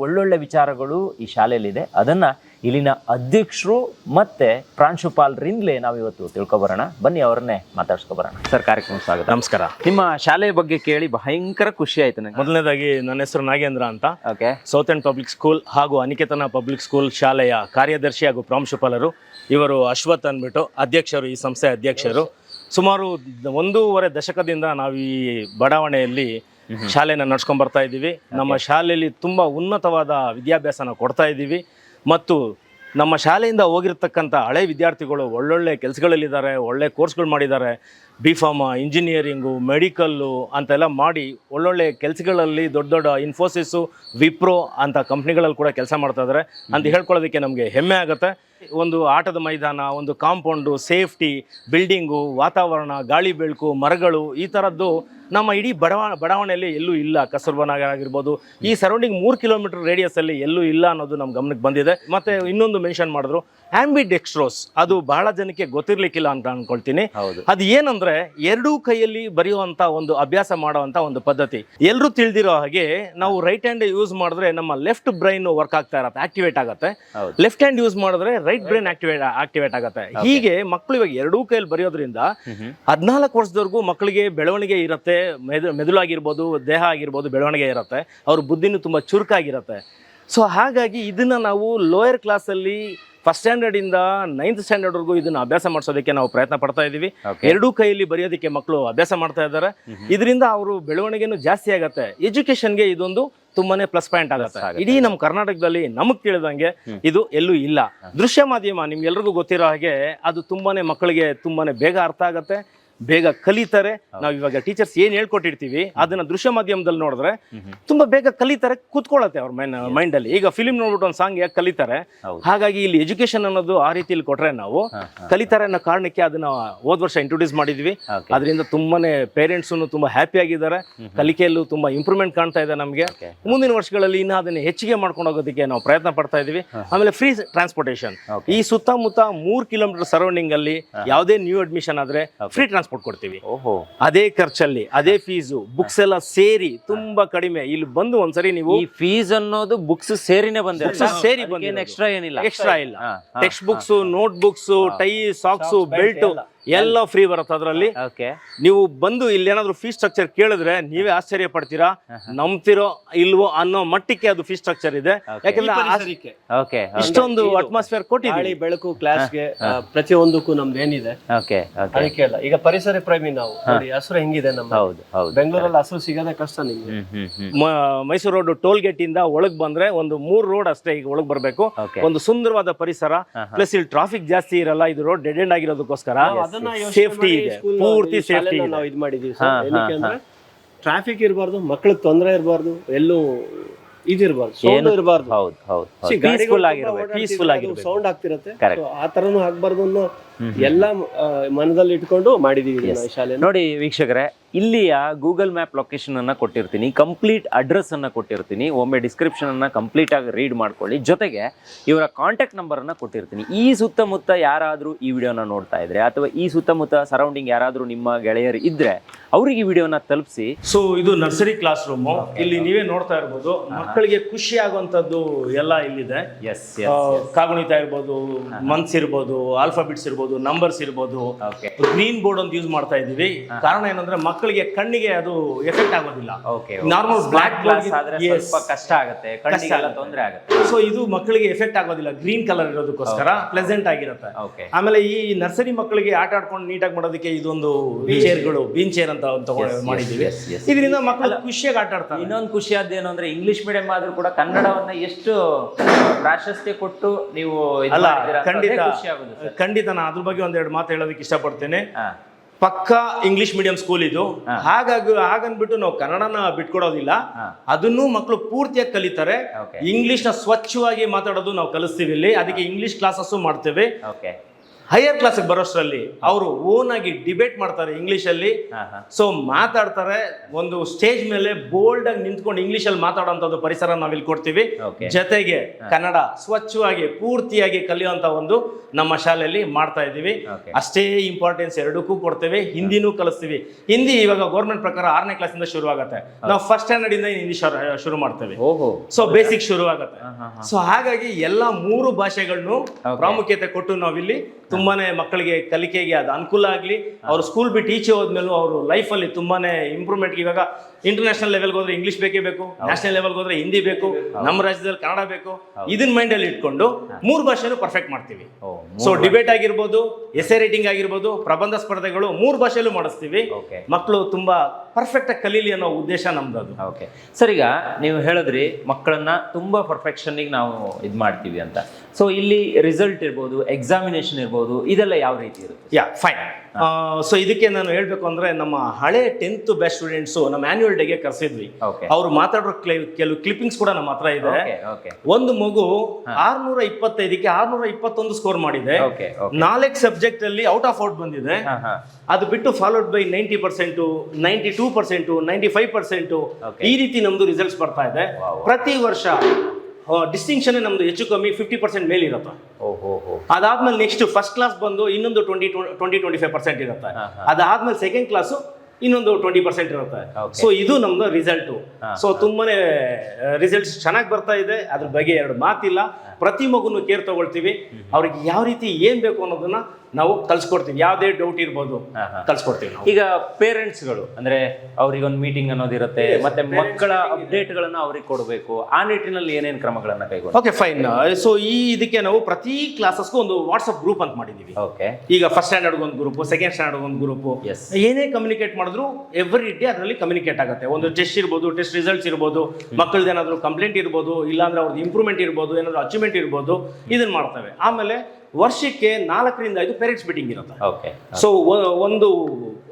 ಒಳ್ಳೊಳ್ಳೆ ವಿಚಾರಗಳು ಈ ಶಾಲೆಯಲ್ಲಿದೆ. ಅದನ್ನು ಇಲ್ಲಿನ ಅಧ್ಯಕ್ಷರು ಮತ್ತು ಪ್ರಾಂಶುಪಾಲರಿಂದಲೇ ನಾವು ಇವತ್ತು ತಿಳ್ಕೊಬರೋಣ. ಬನ್ನಿ ಅವ್ರನ್ನೇ ಮಾತಾಡ್ಸ್ಕೊಬರೋಣ ಸರ್ ಕಾರ್ಯಕ್ರಮ ಸ್ವಾಗತ. ನಮಸ್ಕಾರ. ನಿಮ್ಮ ಶಾಲೆಯ ಬಗ್ಗೆ ಕೇಳಿ ಭಯಂಕರ ಖುಷಿ ಆಯ್ತು ನನಗೆ ಮೊದಲನೇದಾಗಿ ನನ್ನ ಹೆಸರು ನಾಗೇಂದ್ರ ಅಂತ. Okay. South and public school ಹಾಗೂ ಅನಿಕೇತನ ಪಬ್ಲಿಕ್ ಸ್ಕೂಲ್ ಶಾಲೆಯ ಕಾರ್ಯದರ್ಶಿ ಹಾಗೂ ಪ್ರಾಂಶುಪಾಲರು ಇವರು ಅಶ್ವಥ್ ಅಂದ್ಬಿಟ್ಟು ಅಧ್ಯಕ್ಷರು ಈ ಸಂಸ್ಥೆಯ ಅಧ್ಯಕ್ಷರು. ಸುಮಾರು ಒಂದೂವರೆ ದಶಕದಿಂದ ನಾವು ಈ ಬಡಾವಣೆಯಲ್ಲಿ ಶಾಲೆನ ನಡ್ಸ್ಕೊಂಡ್ ಬರ್ತಾ ಇದ್ದೀವಿ. ನಮ್ಮ ಶಾಲೆಯಲ್ಲಿ ತುಂಬ ಉನ್ನತವಾದ ವಿದ್ಯಾಭ್ಯಾಸನ ಕೊಡ್ತಾ ಇದ್ದೀವಿ. ಮತ್ತು ನಮ್ಮ ಶಾಲೆಯಿಂದ ಹೋಗಿರ್ತಕ್ಕಂಥ ಹಳೆ ವಿದ್ಯಾರ್ಥಿಗಳು ಒಳ್ಳೊಳ್ಳೆ ಕೆಲಸಗಳಲ್ಲಿದ್ದಾರೆ ಒಳ್ಳೆ ಕೋರ್ಸ್ಗಳು ಮಾಡಿದ್ದಾರೆ. ಬಿ ಫಾರ್ಮ ಇಂಜಿನಿಯರಿಂಗು ಮೆಡಿಕಲ್ಲು ಅಂತೆಲ್ಲ ಮಾಡಿ ಒಳ್ಳೊಳ್ಳೆ ಕೆಲಸಗಳಲ್ಲಿ ದೊಡ್ಡ ದೊಡ್ಡ ಇನ್ಫೋಸಿಸು ವಿಪ್ರೋ ಅಂತ ಕಂಪ್ನಿಗಳಲ್ಲಿ ಕೂಡ ಕೆಲಸ ಮಾಡ್ತಾ ಇದ್ದಾರೆ ಅಂತ ಹೇಳ್ಕೊಳ್ಳೋದಕ್ಕೆ ನಮಗೆ ಹೆಮ್ಮೆ ಆಗುತ್ತೆ. ಒಂದು ಆಟದ ಮೈದಾನ ಒಂದು ಕಾಂಪೌಂಡು ಸೇಫ್ಟಿ ಬಿಲ್ಡಿಂಗು ವಾತಾವರಣ ಗಾಳಿ ಬೆಳಕು ಮರಗಳು ಈ ಥರದ್ದು ನಮ್ಮ ಇಡೀ ಬಡವ ಬಡಾವಣೆಯಲ್ಲಿ ಎಲ್ಲೂ ಇಲ್ಲ. ಕಸ್ತೂರ್ಬಾ ನಗರ ಆಗಿರ್ಬೋದು. ಈ ಸರೌಂಡಿಂಗ್ ಮೂರು ಕಿಲೋಮೀಟರ್ ರೇಡಿಯಸ್ ಅಲ್ಲಿ ಎಲ್ಲೂ ಇಲ್ಲ ಅನ್ನೋದು ನಮ್ಮ ಗಮನಕ್ಕೆ ಬಂದಿದೆ. ಮತ್ತೆ ಇನ್ನೊಂದು ಮೆನ್ಷನ್ ಮಾಡಿದ್ರು ಆಂಬಿಡೆಕ್ಸ್ಟ್ರೋಸ್ ಅದು ಬಹಳ ಜನಕ್ಕೆ ಗೊತ್ತಿರಲಿಕ್ಕಿಲ್ಲ ಅಂತ ಅಂದ್ಕೊಳ್ತೀನಿ ಅದು ಏನಂದ್ರೆ ಎರಡೂ ಕೈಯಲ್ಲಿ ಬರೆಯುವಂಥ ಒಂದು ಅಭ್ಯಾಸ ಮಾಡುವಂಥ ಒಂದು ಪದ್ಧತಿ. ಎಲ್ಲರೂ ತಿಳಿದಿರೋ ಹಾಗೆ ನಾವು ರೈಟ್ ಹ್ಯಾಂಡ್ ಯೂಸ್ ಮಾಡಿದ್ರೆ ನಮ್ಮ ಲೆಫ್ಟ್ ಬ್ರೈನ್ ವರ್ಕ್ ಆಗ್ತಾ ಇರತ್ತೆ ಆಕ್ಟಿವೇಟ್ ಆಗುತ್ತೆ. ಲೆಫ್ಟ್ ಹ್ಯಾಂಡ್ ಯೂಸ್ ಮಾಡಿದ್ರೆ ರೈಟ್ ಬ್ರೈನ್ ಆಕ್ಟಿವೇಟ್ ಆಕ್ಟಿವೇಟ್ ಆಗುತ್ತೆ. ಹೀಗೆ ಮಕ್ಕಳು ಇವಾಗ ಎರಡೂ ಕೈಯಲ್ಲಿ ಬರೆಯೋದ್ರಿಂದ ಹದಿನಾಲ್ಕು ವರ್ಷದವರೆಗೂ ಮಕ್ಕಳಿಗೆ ಬೆಳವಣಿಗೆ ಇರುತ್ತೆ ಮೆದು ಮೆದುಳಾಗಿರ್ಬೋದು ದೇಹ ಆಗಿರ್ಬೋದು ಬೆಳವಣಿಗೆ ಇರುತ್ತೆ. ಅವ್ರ ಬುದ್ಧಿನೂ ತುಂಬ ಚುರುಕಾಗಿರುತ್ತೆ. ಸೊ ಹಾಗಾಗಿ ಇದನ್ನ ನಾವು ಲೋಯರ್ ಕ್ಲಾಸಲ್ಲಿ ಫಸ್ಟ್ ಸ್ಟ್ಯಾಂಡರ್ಡ್ ಇಂದ ನೈನ್ತ್ ಸ್ಟ್ಯಾಂಡರ್ಡ್ ವರೆಗೂ ಇದನ್ನ ಅಭ್ಯಾಸ ಮಾಡಿಸೋದಕ್ಕೆ ನಾವು ಪ್ರಯತ್ನ ಪಡ್ತಾ ಇದೀವಿ. ಎರಡೂ ಕೈಯಲ್ಲಿ ಬರೆಯೋದಕ್ಕೆ ಮಕ್ಕಳು ಅಭ್ಯಾಸ ಮಾಡ್ತಾ ಇದ್ದಾರೆ. ಇದರಿಂದ ಅವರು ಬೆಳವಣಿಗೆನೂ ಜಾಸ್ತಿ ಆಗತ್ತೆ. ಎಜುಕೇಶನ್ಗೆ ಇದೊಂದು ತುಂಬಾನೇ ಪ್ಲಸ್ ಪಾಯಿಂಟ್ ಆಗುತ್ತೆ. ಆಗುತ್ತೆ. ಇಡೀ ನಮ್ಮ ಕರ್ನಾಟಕದಲ್ಲಿ ನಮಗ್ ತಿಳಿದಂಗೆ ಇದು ಎಲ್ಲೂ ಇಲ್ಲ. ದೃಶ್ಯ ಮಾಧ್ಯಮ ನಿಮ್ಗೆಲ್ರಿಗೂ ಗೊತ್ತಿರೋ ಹಾಗೆ ಅದು ತುಂಬಾನೇ ಮಕ್ಕಳಿಗೆ ತುಂಬಾನೇ ಬೇಗ ಅರ್ಥ ಆಗತ್ತೆ. ಬೇಗ ಕಲಿತಾರೆ ನಾವು ಇವಾಗ ಟೀಚರ್ಸ್ ಏನ್ ಹೇಳ್ಕೊಟ್ಟಿರ್ತೀವಿ ಅದನ್ನ ದೃಶ್ಯ ಮಾಧ್ಯಮದಲ್ಲಿ ನೋಡಿದ್ರೆ ತುಂಬಾ ಬೇಗ ಕಲಿತಾರೆ ಕೂತ್ಕೊಳ್ಳುತ್ತೆ ಅವ್ರ ಮೈನ್ ಮೈಂಡ್ ಅಲ್ಲಿ. ಈಗ ಫಿಲಿಂ ನೋಡ್ಬಿಟ್ಟು ಒಂದು ಸಾಂಗ್ ಯಾಕೆ ಕಲಿತಾರೆ ಹಾಗಾಗಿ ಇಲ್ಲಿ ಎಜುಕೇಶನ್ ಅನ್ನೋದು ಆ ರೀತಿಯಲ್ಲಿ ಕೊಟ್ರೆ ನಾವು ಕಲಿತಾರೆ ಅನ್ನೋ ಕಾರಣಕ್ಕೆ ಅದನ್ನ ಹೋದ್ ವರ್ಷ ಇಂಟ್ರೊಡ್ಯೂಸ್ ಮಾಡಿದ್ವಿ. ಅದರಿಂದ ತುಂಬಾನೇ ಪೇರೆಂಟ್ಸ್ ತುಂಬಾ ಹ್ಯಾಪಿ ಆಗಿದ್ದಾರೆ. ಕಲಿಕೆಯಲ್ಲೂ ತುಂಬಾ ಇಂಪ್ರೂವ್ಮೆಂಟ್ ಕಾಣ್ತಾ ಇದೆ ನಮಗೆ. ಮುಂದಿನ ವರ್ಷಗಳಲ್ಲಿ ಇನ್ನ ಅದನ್ನ ಹೆಚ್ಚಿಗೆ ಮಾಡ್ಕೊಂಡು ಹೋಗೋದಕ್ಕೆ ನಾವು ಪ್ರಯತ್ನ ಪಡ್ತಾ ಇದೀವಿ. ಆಮೇಲೆ ಫ್ರೀ ಟ್ರಾನ್ಸ್ಪೋರ್ಟೇಷನ್ ಈ ಸುತ್ತಮುತ್ತ ಮೂರ್ ಕಿಲೋಮೀಟರ್ ಸರೌಂಡಿಂಗ್ ಅಲ್ಲಿ ಯಾವುದೇ ನ್ಯೂ ಅಡ್ಮಿಷನ್ ಆದ್ರೆ ಫ್ರೀ ಟ್ರಾನ್ಸ್ಪೋರ್ಟ್ ಕೊಡ್ತೀವಿ. ಓಹೋ. ಅದೇ ಖರ್ಚಲ್ಲಿ ಅದೇ ಫೀಸು ಬುಕ್ಸ್ ಎಲ್ಲ ಸೇರಿ ತುಂಬಾ ಕಡಿಮೆ. ಇಲ್ಲಿ ಬಂದು ಒಂದ್ಸರಿ ನೀವು ಈ ಫೀಸ್ ಅನ್ನೋದು ಬುಕ್ಸ್ ಸೇರಿನೇ ಬಂದ ಸೇರಿ ಬಂದ ಎಕ್ಸ್ಟ್ರಾ ಏನಿಲ್ಲ? ಎಕ್ಸ್ಟ್ರಾ ಇಲ್ಲ. Textbooks notebooks tie socks belt ಎಲ್ಲ ಫ್ರೀ ಬರುತ್ತೆ ಅದರಲ್ಲಿ. ಓಕೆ ನೀವು ಬಂದು ಇಲ್ಲಿ ಏನಾದ್ರು ಫೀ ಸ್ಟ್ರಕ್ಚರ್ ಕೇಳಿದ್ರೆ ನೀವೇ ಆಶ್ಚರ್ಯ ಪಡ್ತೀರಾ? ನಂಬ್ತಿರೋ ಇಲ್ವೋ ಅನ್ನೋ ಮಟ್ಟಕ್ಕೆ ಅದು ಫೀ ಸ್ಟ್ರಕ್ಚರ್ ಇದೆ. ಯಾಕಂದ್ರೆ ಓಕೆ ಇಷ್ಟೊಂದು ಅಟ್ಮಾಸ್ಫಿಯರ್ ಗಾಳಿ ಕೊಟ್ಟಿದ್ದೀವಿ. ಬೆಳಕು ಕ್ಲಾಸ್ಗೆ ಪ್ರತಿಯೊಂದಕ್ಕೂ ನಮ್ದು ಏನಿದೆ? ಓಕೆ ಓಕೆ ಅದಕ್ಕೆ ಅಲ್ಲ. ಈಗ ಪರಿಸರ ಪ್ರೇಮಿ ನಾವು. ನೋಡಿ ಹಸಿರು ಹೆಂಗಿದೆ ನಮ್ಮ ಹೌದು ಹೌದು. ಬೆಂಗಳೂರಲ್ಲಿ ಹಸಿರು ಸಿಗೋದೇ ಕಷ್ಟ ನಿಮ್ಗೆ. ಮೈಸೂರು ರೋಡ್ ಟೋಲ್ ಗೇಟ್ ಇಂದ ಒಳಗ್ ಬಂದ್ರೆ ಒಂದು ಮೂರ್ ರೋಡ್ ಅಷ್ಟೇ ಈಗ ಒಳಗ್ ಬರ್ಬೇಕು. ಒಂದು ಸುಂದರವಾದ ಪರಿಸರ. ಪ್ಲಸ್ ಇಲ್ಲಿ ಟ್ರಾಫಿಕ್ ಜಾಸ್ತಿ ಇರಲ್ಲ ಇದು ರೋಡ್ ಡೆಡ್ ಎಂಡ್ ಆಗಿರೋದಕ್ಕೋಸ್ಕರ. ಸೇಫ್ಟಿ ಇದೆ. ಪೂರ್ತಿ ಸೇಫ್ಟಿ ನಾವು ಇದು ಮಾಡಿದೀವಿ ಟ್ರಾಫಿಕ್ ಇರಬಾರ್ದು ಮಕ್ಳಿಗೆ ತೊಂದರೆ ಇರಬಾರ್ದು ಎಲ್ಲೂ ಇದಿರಬಾರ್ದು ಸೌಂಡ್ ಇರಬಾರ್ದು. ಹೌದು ಹೌದು ಪೀಸ್ಫುಲ್ ಆಗಿರಬೇಕು peaceful ಆಗಿರ್ಬೇಕು. ಸೌಂಡ್ ಆಗ್ತಿರತ್ತೆ. ಆ ತರನು ಆಗ್ಬಾರ್ದು ಅನ್ನೋ ಎಲ್ಲ ಮನದಲ್ಲಿ ಇಟ್ಕೊಂಡು ಮಾಡಿದೀವಿ ಶಾಲೆ ನೋಡಿ ವೀಕ್ಷಕರೇ ಇಲ್ಲಿಯ ಗೂಗಲ್ ಮ್ಯಾಪ್ ಲೊಕೇಶನ್ ಅನ್ನ ಕೊಟ್ಟಿರ್ತೀನಿ ಕಂಪ್ಲೀಟ್ ಅಡ್ರೆಸ್ ಅನ್ನ ಕೊಟ್ಟಿರ್ತೀನಿ ಒಮ್ಮೆ ಡಿಸ್ಕ್ರಿಪ್ಷನ್ ಅನ್ನ ಕಂಪ್ಲೀಟ್ ಆಗಿ ರೀಡ್ ಮಾಡ್ಕೊಳ್ಳಿ. ಜೊತೆಗೆ ಇವರ ಕಾಂಟ್ಯಾಕ್ಟ್ ನಂಬರ್ ಅನ್ನ ಕೊಟ್ಟಿರ್ತೀನಿ. ಈ ಸುತ್ತಮುತ್ತ ಯಾರಾದರೂ ಈ ವಿಡಿಯೋನ ನೋಡ್ತಾ ಇದ್ರೆ ಅಥವಾ ಈ ಸುತ್ತಮುತ್ತ ಸರೌಂಡಿಂಗ್ ಯಾರಾದರೂ ನಿಮ್ಮ ಗೆಳೆಯರು ಇದ್ರೆ ಅವ್ರಿಗೆ ಈ ವಿಡಿಯೋನ ತಲುಪಿಸಿ. ಸೊ ಇದು ನರ್ಸರಿ ಕ್ಲಾಸ್ ರೂಮ್ ಇಲ್ಲಿ ನೀವೇ ನೋಡ್ತಾ ಇರ್ಬೋದು. ಮಕ್ಕಳಿಗೆ ಖುಷಿ ಆಗುವಂತದ್ದು ಎಲ್ಲ ಇಲ್ಲಿದೆ. ಎಸ್ ಕಾಗುಣಿತ ಇರ್ಬೋದು ಮಂತ್ಸ್ ಇರ್ಬೋದು ಆಲ್ಫಾಬಿಟ್ಸ್ ಇರ್ಬೋದು ನಂಬರ್ಸ್ ಇರ್ಬೋದು. ಗ್ರೀನ್ ಬೋರ್ಡ್ ಅಂತ ಯೂಸ್ ಮಾಡ್ತಾ ಇದೀವಿ ಕಾರಣ ಏನಂದ್ರೆ ಮಕ್ಕಳಿಗೆ ಕಣ್ಣಿಗೆ ಅದು ಎಫೆಕ್ಟ್ ಆಗೋದಿಲ್ಲ. ನಾರ್ಮಲ್ ಬ್ಲಾಕ್ ಆದ್ರೆ ಸ್ವಲ್ಪ ಕಷ್ಟ ಆಗುತ್ತೆ. ಕಣ್ಣಿಗೆಲ್ಲ ತೊಂದರೆ ಆಗುತ್ತೆ. ಸೊ ಇದು ಮಕ್ಕಳಿಗೆ ಎಫೆಕ್ಟ್ ಆಗೋದಿಲ್ಲ. ಗ್ರೀನ್ ಕಲರ್ ಇರೋದಕ್ಕೋಸ್ಕರ ಪ್ಲೆಸೆಂಟ್ ಆಗಿರುತ್ತೆ. ಆಮೇಲೆ ಈ ನರ್ಸರಿ ಮಕ್ಕಳಿಗೆ ಆಟ ಆಡ್ಕೊಂಡು ನೀಟಾಗಿ ಮಾಡೋದಕ್ಕೆ ಇದೊಂದು ಚೇರ್ಗಳು ಬೀನ್ ಚೇರ್ ಅಂತ ಮಾಡಿದೀವಿ. ಇದರಿಂದ ಮಕ್ಕಳು ಖುಷಿಯಾಗಿ ಆಟ ಆಡ್ತಾರೆ. ಇನ್ನೊಂದು ಖುಷಿಯಾದ್ದೇನು ಅಂದ್ರೆ ಇಂಗ್ಲಿಷ್ ಮೀಡಿಯಂ ಆದ್ರೂ ಕೂಡ ಕನ್ನಡವನ್ನ ಎಷ್ಟು ಪ್ರಾಶಸ್ತ್ಯ ಕೊಟ್ಟು ನೀವು ಅಲ್ಲ ಖಂಡಿತ. ಖಂಡಿತ ನಾನು ಅದ್ರ ಬಗ್ಗೆ ಒಂದೆರಡು ಮಾತು ಹೇಳೋದಕ್ಕೆ ಇಷ್ಟಪಡ್ತೇನೆ. ಪಕ್ಕಾ ಇಂಗ್ಲಿಷ್ ಮೀಡಿಯಂ ಸ್ಕೂಲ್ ಇದು. ಹಾಗಾಗಿ ಹಾಗನ್ಬಿಟ್ಟು ನಾವು ಕನ್ನಡನ ಬಿಟ್ಕೊಡೋದಿಲ್ಲ. ಅದನ್ನು ಮಕ್ಕಳು ಪೂರ್ತಿಯಾಗಿ ಕಲಿತಾರೆ. ಇಂಗ್ಲಿಷ್ನ ಇಂಗ್ಲಿಷ್ನ ಸ್ವಚ್ಛವಾಗಿ ಮಾತಾಡೋದು ನಾವು ಕಲಿಸ್ತೀವಿ ಇಲ್ಲಿ. ಅದಕ್ಕೆ ಇಂಗ್ಲಿಷ್ ಕ್ಲಾಸಸ್ಸು ಮಾಡ್ತೇವೆ. ಓಕೆ ಹೈಯರ್ ಕ್ಲಾಸ್ಗೆ ಬರೋಷ್ಟರಲ್ಲಿ ಅವರು ಓನ್ ಆಗಿ ಡಿಬೇಟ್ ಮಾಡ್ತಾರೆ ಇಂಗ್ಲಿಷ್ ಅಲ್ಲಿ. ಹಾ ಹಾ. ಸೊ ಮಾತಾಡ್ತಾರೆ ಒಂದು ಸ್ಟೇಜ್ ಮೇಲೆ ಬೋಲ್ಡ್ ಆಗಿ ನಿಂತ್ಕೊಂಡು ಇಂಗ್ಲಿಷ್ ಅಲ್ಲಿ ಮಾತಾಡೋಂಥದ್ದು ಪರಿಸರ ನಾವಿಲ್ಲಿ ಕೊಡ್ತೀವಿ. ಜೊತೆಗೆ ಕನ್ನಡ ಸ್ವಚ್ಛವಾಗಿ ಪೂರ್ತಿಯಾಗಿ ಕಲಿಯುವಂತ ಒಂದು ನಮ್ಮ ಶಾಲೆಯಲ್ಲಿ ಮಾಡ್ತಾ ಇದ್ದೀವಿ. ಅಷ್ಟೇ ಇಂಪಾರ್ಟೆನ್ಸ್ ಎರಡಕ್ಕೂ ಕೊಡ್ತೇವೆ ಹಿಂದಿನೂ ಕಲಿಸ್ತೀವಿ. ಹಿಂದಿ ಇವಾಗ ಗೌರ್ಮೆಂಟ್ ಪ್ರಕಾರ ಆರನೇ ಕ್ಲಾಸಿಂದ ಶುರು ಆಗುತ್ತೆ. ನಾವು ಫಸ್ಟ್ ಸ್ಟ್ಯಾಂಡರ್ಡ್ ಇಂದ ಹಿಂದಿ ಶುರು- ಮಾಡ್ತೇವೆ. ಸೊ ಬೇಸಿಕ್ ಶುರು ಆಗುತ್ತೆ. ಸೊ ಹಾಗಾಗಿ ಎಲ್ಲ ಮೂರು ಭಾಷೆಗಳನ್ನು ಪ್ರಾಮುಖ್ಯತೆ ಕೊಟ್ಟು ನಾವಿಲ್ಲಿ ತುಂಬಾನೇ ಮಕ್ಕಳಿಗೆ ಕಲಿಕೆಗೆ ಅದು ಅನುಕೂಲ ಆಗಲಿ, ಅವ್ರು ಸ್ಕೂಲ್ ಬಿಟ್ಟು ಈಚೆ ಹೋದ್ಮೇಲೂ ಅವರು ಲೈಫಲ್ಲಿ ತುಂಬಾ ಇಂಪ್ರೂವ್ಮೆಂಟ್ಗೆ ಇವಾಗ ಇಂಟರ್ನ್ಯಾಷನಲ್ ಲೆವೆಲ್ಗೆ ಹೋದ್ರೆ ಇಂಗ್ಲಿಷ್ ಬೇಕೇ ಬೇಕು ನ್ಯಾಷನಲ್ ಲೆವೆಲ್ಗೆ ಹೋದ್ರೆ ಹಿಂದಿ ಬೇಕು ನಮ್ಮ ರಾಜ್ಯದಲ್ಲಿ ಕನ್ನಡ ಬೇಕು. ಇದನ್ನ ಮೈಂಡ್ ಅಲ್ಲಿ ಇಟ್ಕೊಂಡು ಮೂರು ಭಾಷೆನೂ ಪರ್ಫೆಕ್ಟ್ ಮಾಡ್ತೀವಿ. ಸೊ ಡಿಬೇಟ್ ಆಗಿರ್ಬೋದು ಎಸೆ ರೈಟಿಂಗ್ ಆಗಿರ್ಬೋದು ಪ್ರಬಂಧ ಸ್ಪರ್ಧೆಗಳು ಮೂರು ಭಾಷೆಯಲ್ಲೂ ಮಾಡಿಸ್ತೀವಿ. ಮಕ್ಕಳು ತುಂಬಾ ಪರ್ಫೆಕ್ಟ್ ಆಗಿ ಕಲೀಲಿ ಅನ್ನೋ ಉದ್ದೇಶ ನಮ್ದು ಅದು. ಓಕೆ ಸರ್ ಈಗ ನೀವು ಹೇಳಿದ್ರಿ ಮಕ್ಕಳನ್ನ ತುಂಬಾ ಪರ್ಫೆಕ್ಷನ್ಗೆ ನಾವು ಇದು ಮಾಡ್ತೀವಿ ಅಂತ. ಸೊ ಇಲ್ಲಿ ರಿಸಲ್ಟ್ ಇರ್ಬೋದು ಎಕ್ಸಾಮಿನೇಷನ್ ಇರ್ಬೋದು ಇದೆಲ್ಲ ಯಾವ ರೀತಿ ಇರುತ್ತೆ? ಯಾ ಫೈನ್ ಸೊ ಇದಕ್ಕೆ ನಾನು ಹೇಳ್ಬೇಕು ಅಂದ್ರೆ ನಮ್ಮ ಹಳೆ ಟೆಂತ್ ಬೆಸ್ಟ್ ಸ್ಟೂಡೆಂಟ್ಸ್ ನಮ್ಮ ಆನ್ಯುವಲ್ ಡೇಗೆ ಕರೆಸಿದ್ವಿ. ಅವ್ರು ಮಾತಾಡೋ ಕ್ಲಿ- ಕೆಲವು ಕ್ಲಿಪ್ಪಿಂಗ್ಸ್ ಕೂಡ ನಮ್ಮ ಹತ್ರ ಇದೆ. ಒಂದು ಮಗು ಆರ್ನೂರ ಇಪ್ಪತ್ತೈದಕ್ಕೆ ಆರ್ನೂರ ಇಪ್ಪತ್ತೊಂದು ಸ್ಕೋರ್ ಮಾಡಿದೆ ನಾಲ್ಕು ಸಬ್ಜೆಕ್ಟ್ ಅಲ್ಲಿ ಔಟ್ ಆಫ್ ಔಟ್ ಬಂದಿದೆ. ಅದು ಬಿಟ್ಟು followed by ninety percent ninety two percent ninety five percent. ಈ ರೀತಿ ನಮ್ದು ರಿಸಲ್ಟ್ಸ್ ಬರ್ತಾ ಇದೆ. ಪ್ರತಿ ವರ್ಷ ಡಿಸ್ಟಿಂಕ್ಷನ್ ನಮ್ದು ಹೆಚ್ಚು ಕಮ್ಮಿ ಫಿಫ್ಟಿ ಪರ್ಸೆಂಟ್ ಮೇಲೆ ಇರುತ್ತೆ. ಅದಾದ್ಮೇಲೆ ನೆಕ್ಸ್ಟ್ ಫಸ್ಟ್ ಕ್ಲಾಸ್ ಬಂದು ಇನ್ನೊಂದು twenty twenty twenty five percent ಇರುತ್ತೆ. ಅದಾದ್ಮೇಲೆ ಸೆಕೆಂಡ್ ಕ್ಲಾಸು ಇನ್ನೊಂದು ಟ್ವೆಂಟಿ ಪರ್ಸೆಂಟ್ ಇರುತ್ತೆ. ಸೊ ಇದು ನಮ್ದು ರಿಸಲ್ಟ್ ಸೊ ತುಂಬಾನೇ ರಿಸಲ್ಟ್ಸ್ ಚೆನ್ನಾಗಿ ಬರ್ತಾ ಇದೆ. ಅದ್ರ ಬಗ್ಗೆ ಎರಡು ಮಾತಿಲ್ಲ. ಪ್ರತಿ ಮಗುನು ಕೇರ್ ತಗೊಳ್ತೀವಿ. ಅವ್ರಿಗೆ ಯಾವ ರೀತಿ ಏನ್ ಬೇಕು ಅನ್ನೋದನ್ನ ನಾವು ಕಲ್ಸ್ಕೊಡ್ತೀವಿ ಯಾವುದೇ ಡೌಟ್ ಇರ್ಬೋದು. ಕಲ್ಸ್ಕೊಡ್ತೀವಿ ನಾವು. ಈಗ ಪೇರೆಂಟ್ಸ್ಗಳು ಅಂದ್ರೆ ಅವ್ರಿಗೆ ಒಂದು ಮೀಟಿಂಗ್ ಅನ್ನೋದಿರುತ್ತೆ ಮತ್ತೆ ಮಕ್ಕಳ ಅಪ್ಡೇಟ್ಗಳನ್ನು ಅವ್ರಿಗೆ ಕೊಡಬೇಕು. ಆ ನಿಟ್ಟಿನಲ್ಲಿ ಏನೇನು ಕ್ರಮಗಳನ್ನ ಕೈಗೊಂಡು ಓಕೆ ಫೈನ್ ಸೊ ಈ ಇದಕ್ಕೆ ನಾವು ಪ್ರತಿ ಕ್ಲಾಸಸ್ಗೂ ಒಂದು ವಾಟ್ಸಪ್ ಗ್ರೂಪ್ ಅಂತ ಮಾಡಿದೀವಿ. ಓಕೆ ಈಗ ಫಸ್ಟ್ ಸ್ಟ್ಯಾಂಡರ್ಡ್ ಒಂದು ಗ್ರೂಪ್ ಸೆಕೆಂಡ್ ಸ್ಟ್ಯಾಂಡರ್ಡ್ ಒಂದು ಗ್ರೂಪ್. ಏನೇ ಕಮ್ಯುನಿಕೇಟ್ ಮಾಡಿದ್ರು ಎವ್ರಿ ಡೇ ಅದರಲ್ಲಿ ಕಮ್ಯುನಿಕೇಟ್ ಆಗುತ್ತೆ. ಒಂದು ಟೆಸ್ಟ್ ಇರ್ಬೋದು ಟೆಸ್ಟ್ ರಿಸಲ್ಟ್ಸ್ ಇರ್ಬೋದು ಮಕ್ಕಳದ್ದು ಏನಾದರೂ ಕಂಪ್ಲೇಂಟ್ ಇರ್ಬೋದು ಇಲ್ಲಾಂದ್ರೆ ಅವ್ರದ್ದು ಇಂಪ್ರೂವ್ಮೆಂಟ್ ಇರ್ಬೋದು ಏನಾದರೂ ಅಚೀವ್ಮೆಂಟ್ ಇರ್ಬೋದು ಇದನ್ನ ಮಾಡ್ತವೆ. ಆಮೇಲೆ ವರ್ಷಕ್ಕೆ ನಾಲ್ಕರಿಂದ ಐದು ಪೇರೆಂಟ್ಸ್ ಮೀಟಿಂಗ್ ಇರುತ್ತೆ. ಓಕೆ ಸೊ ಒಂದು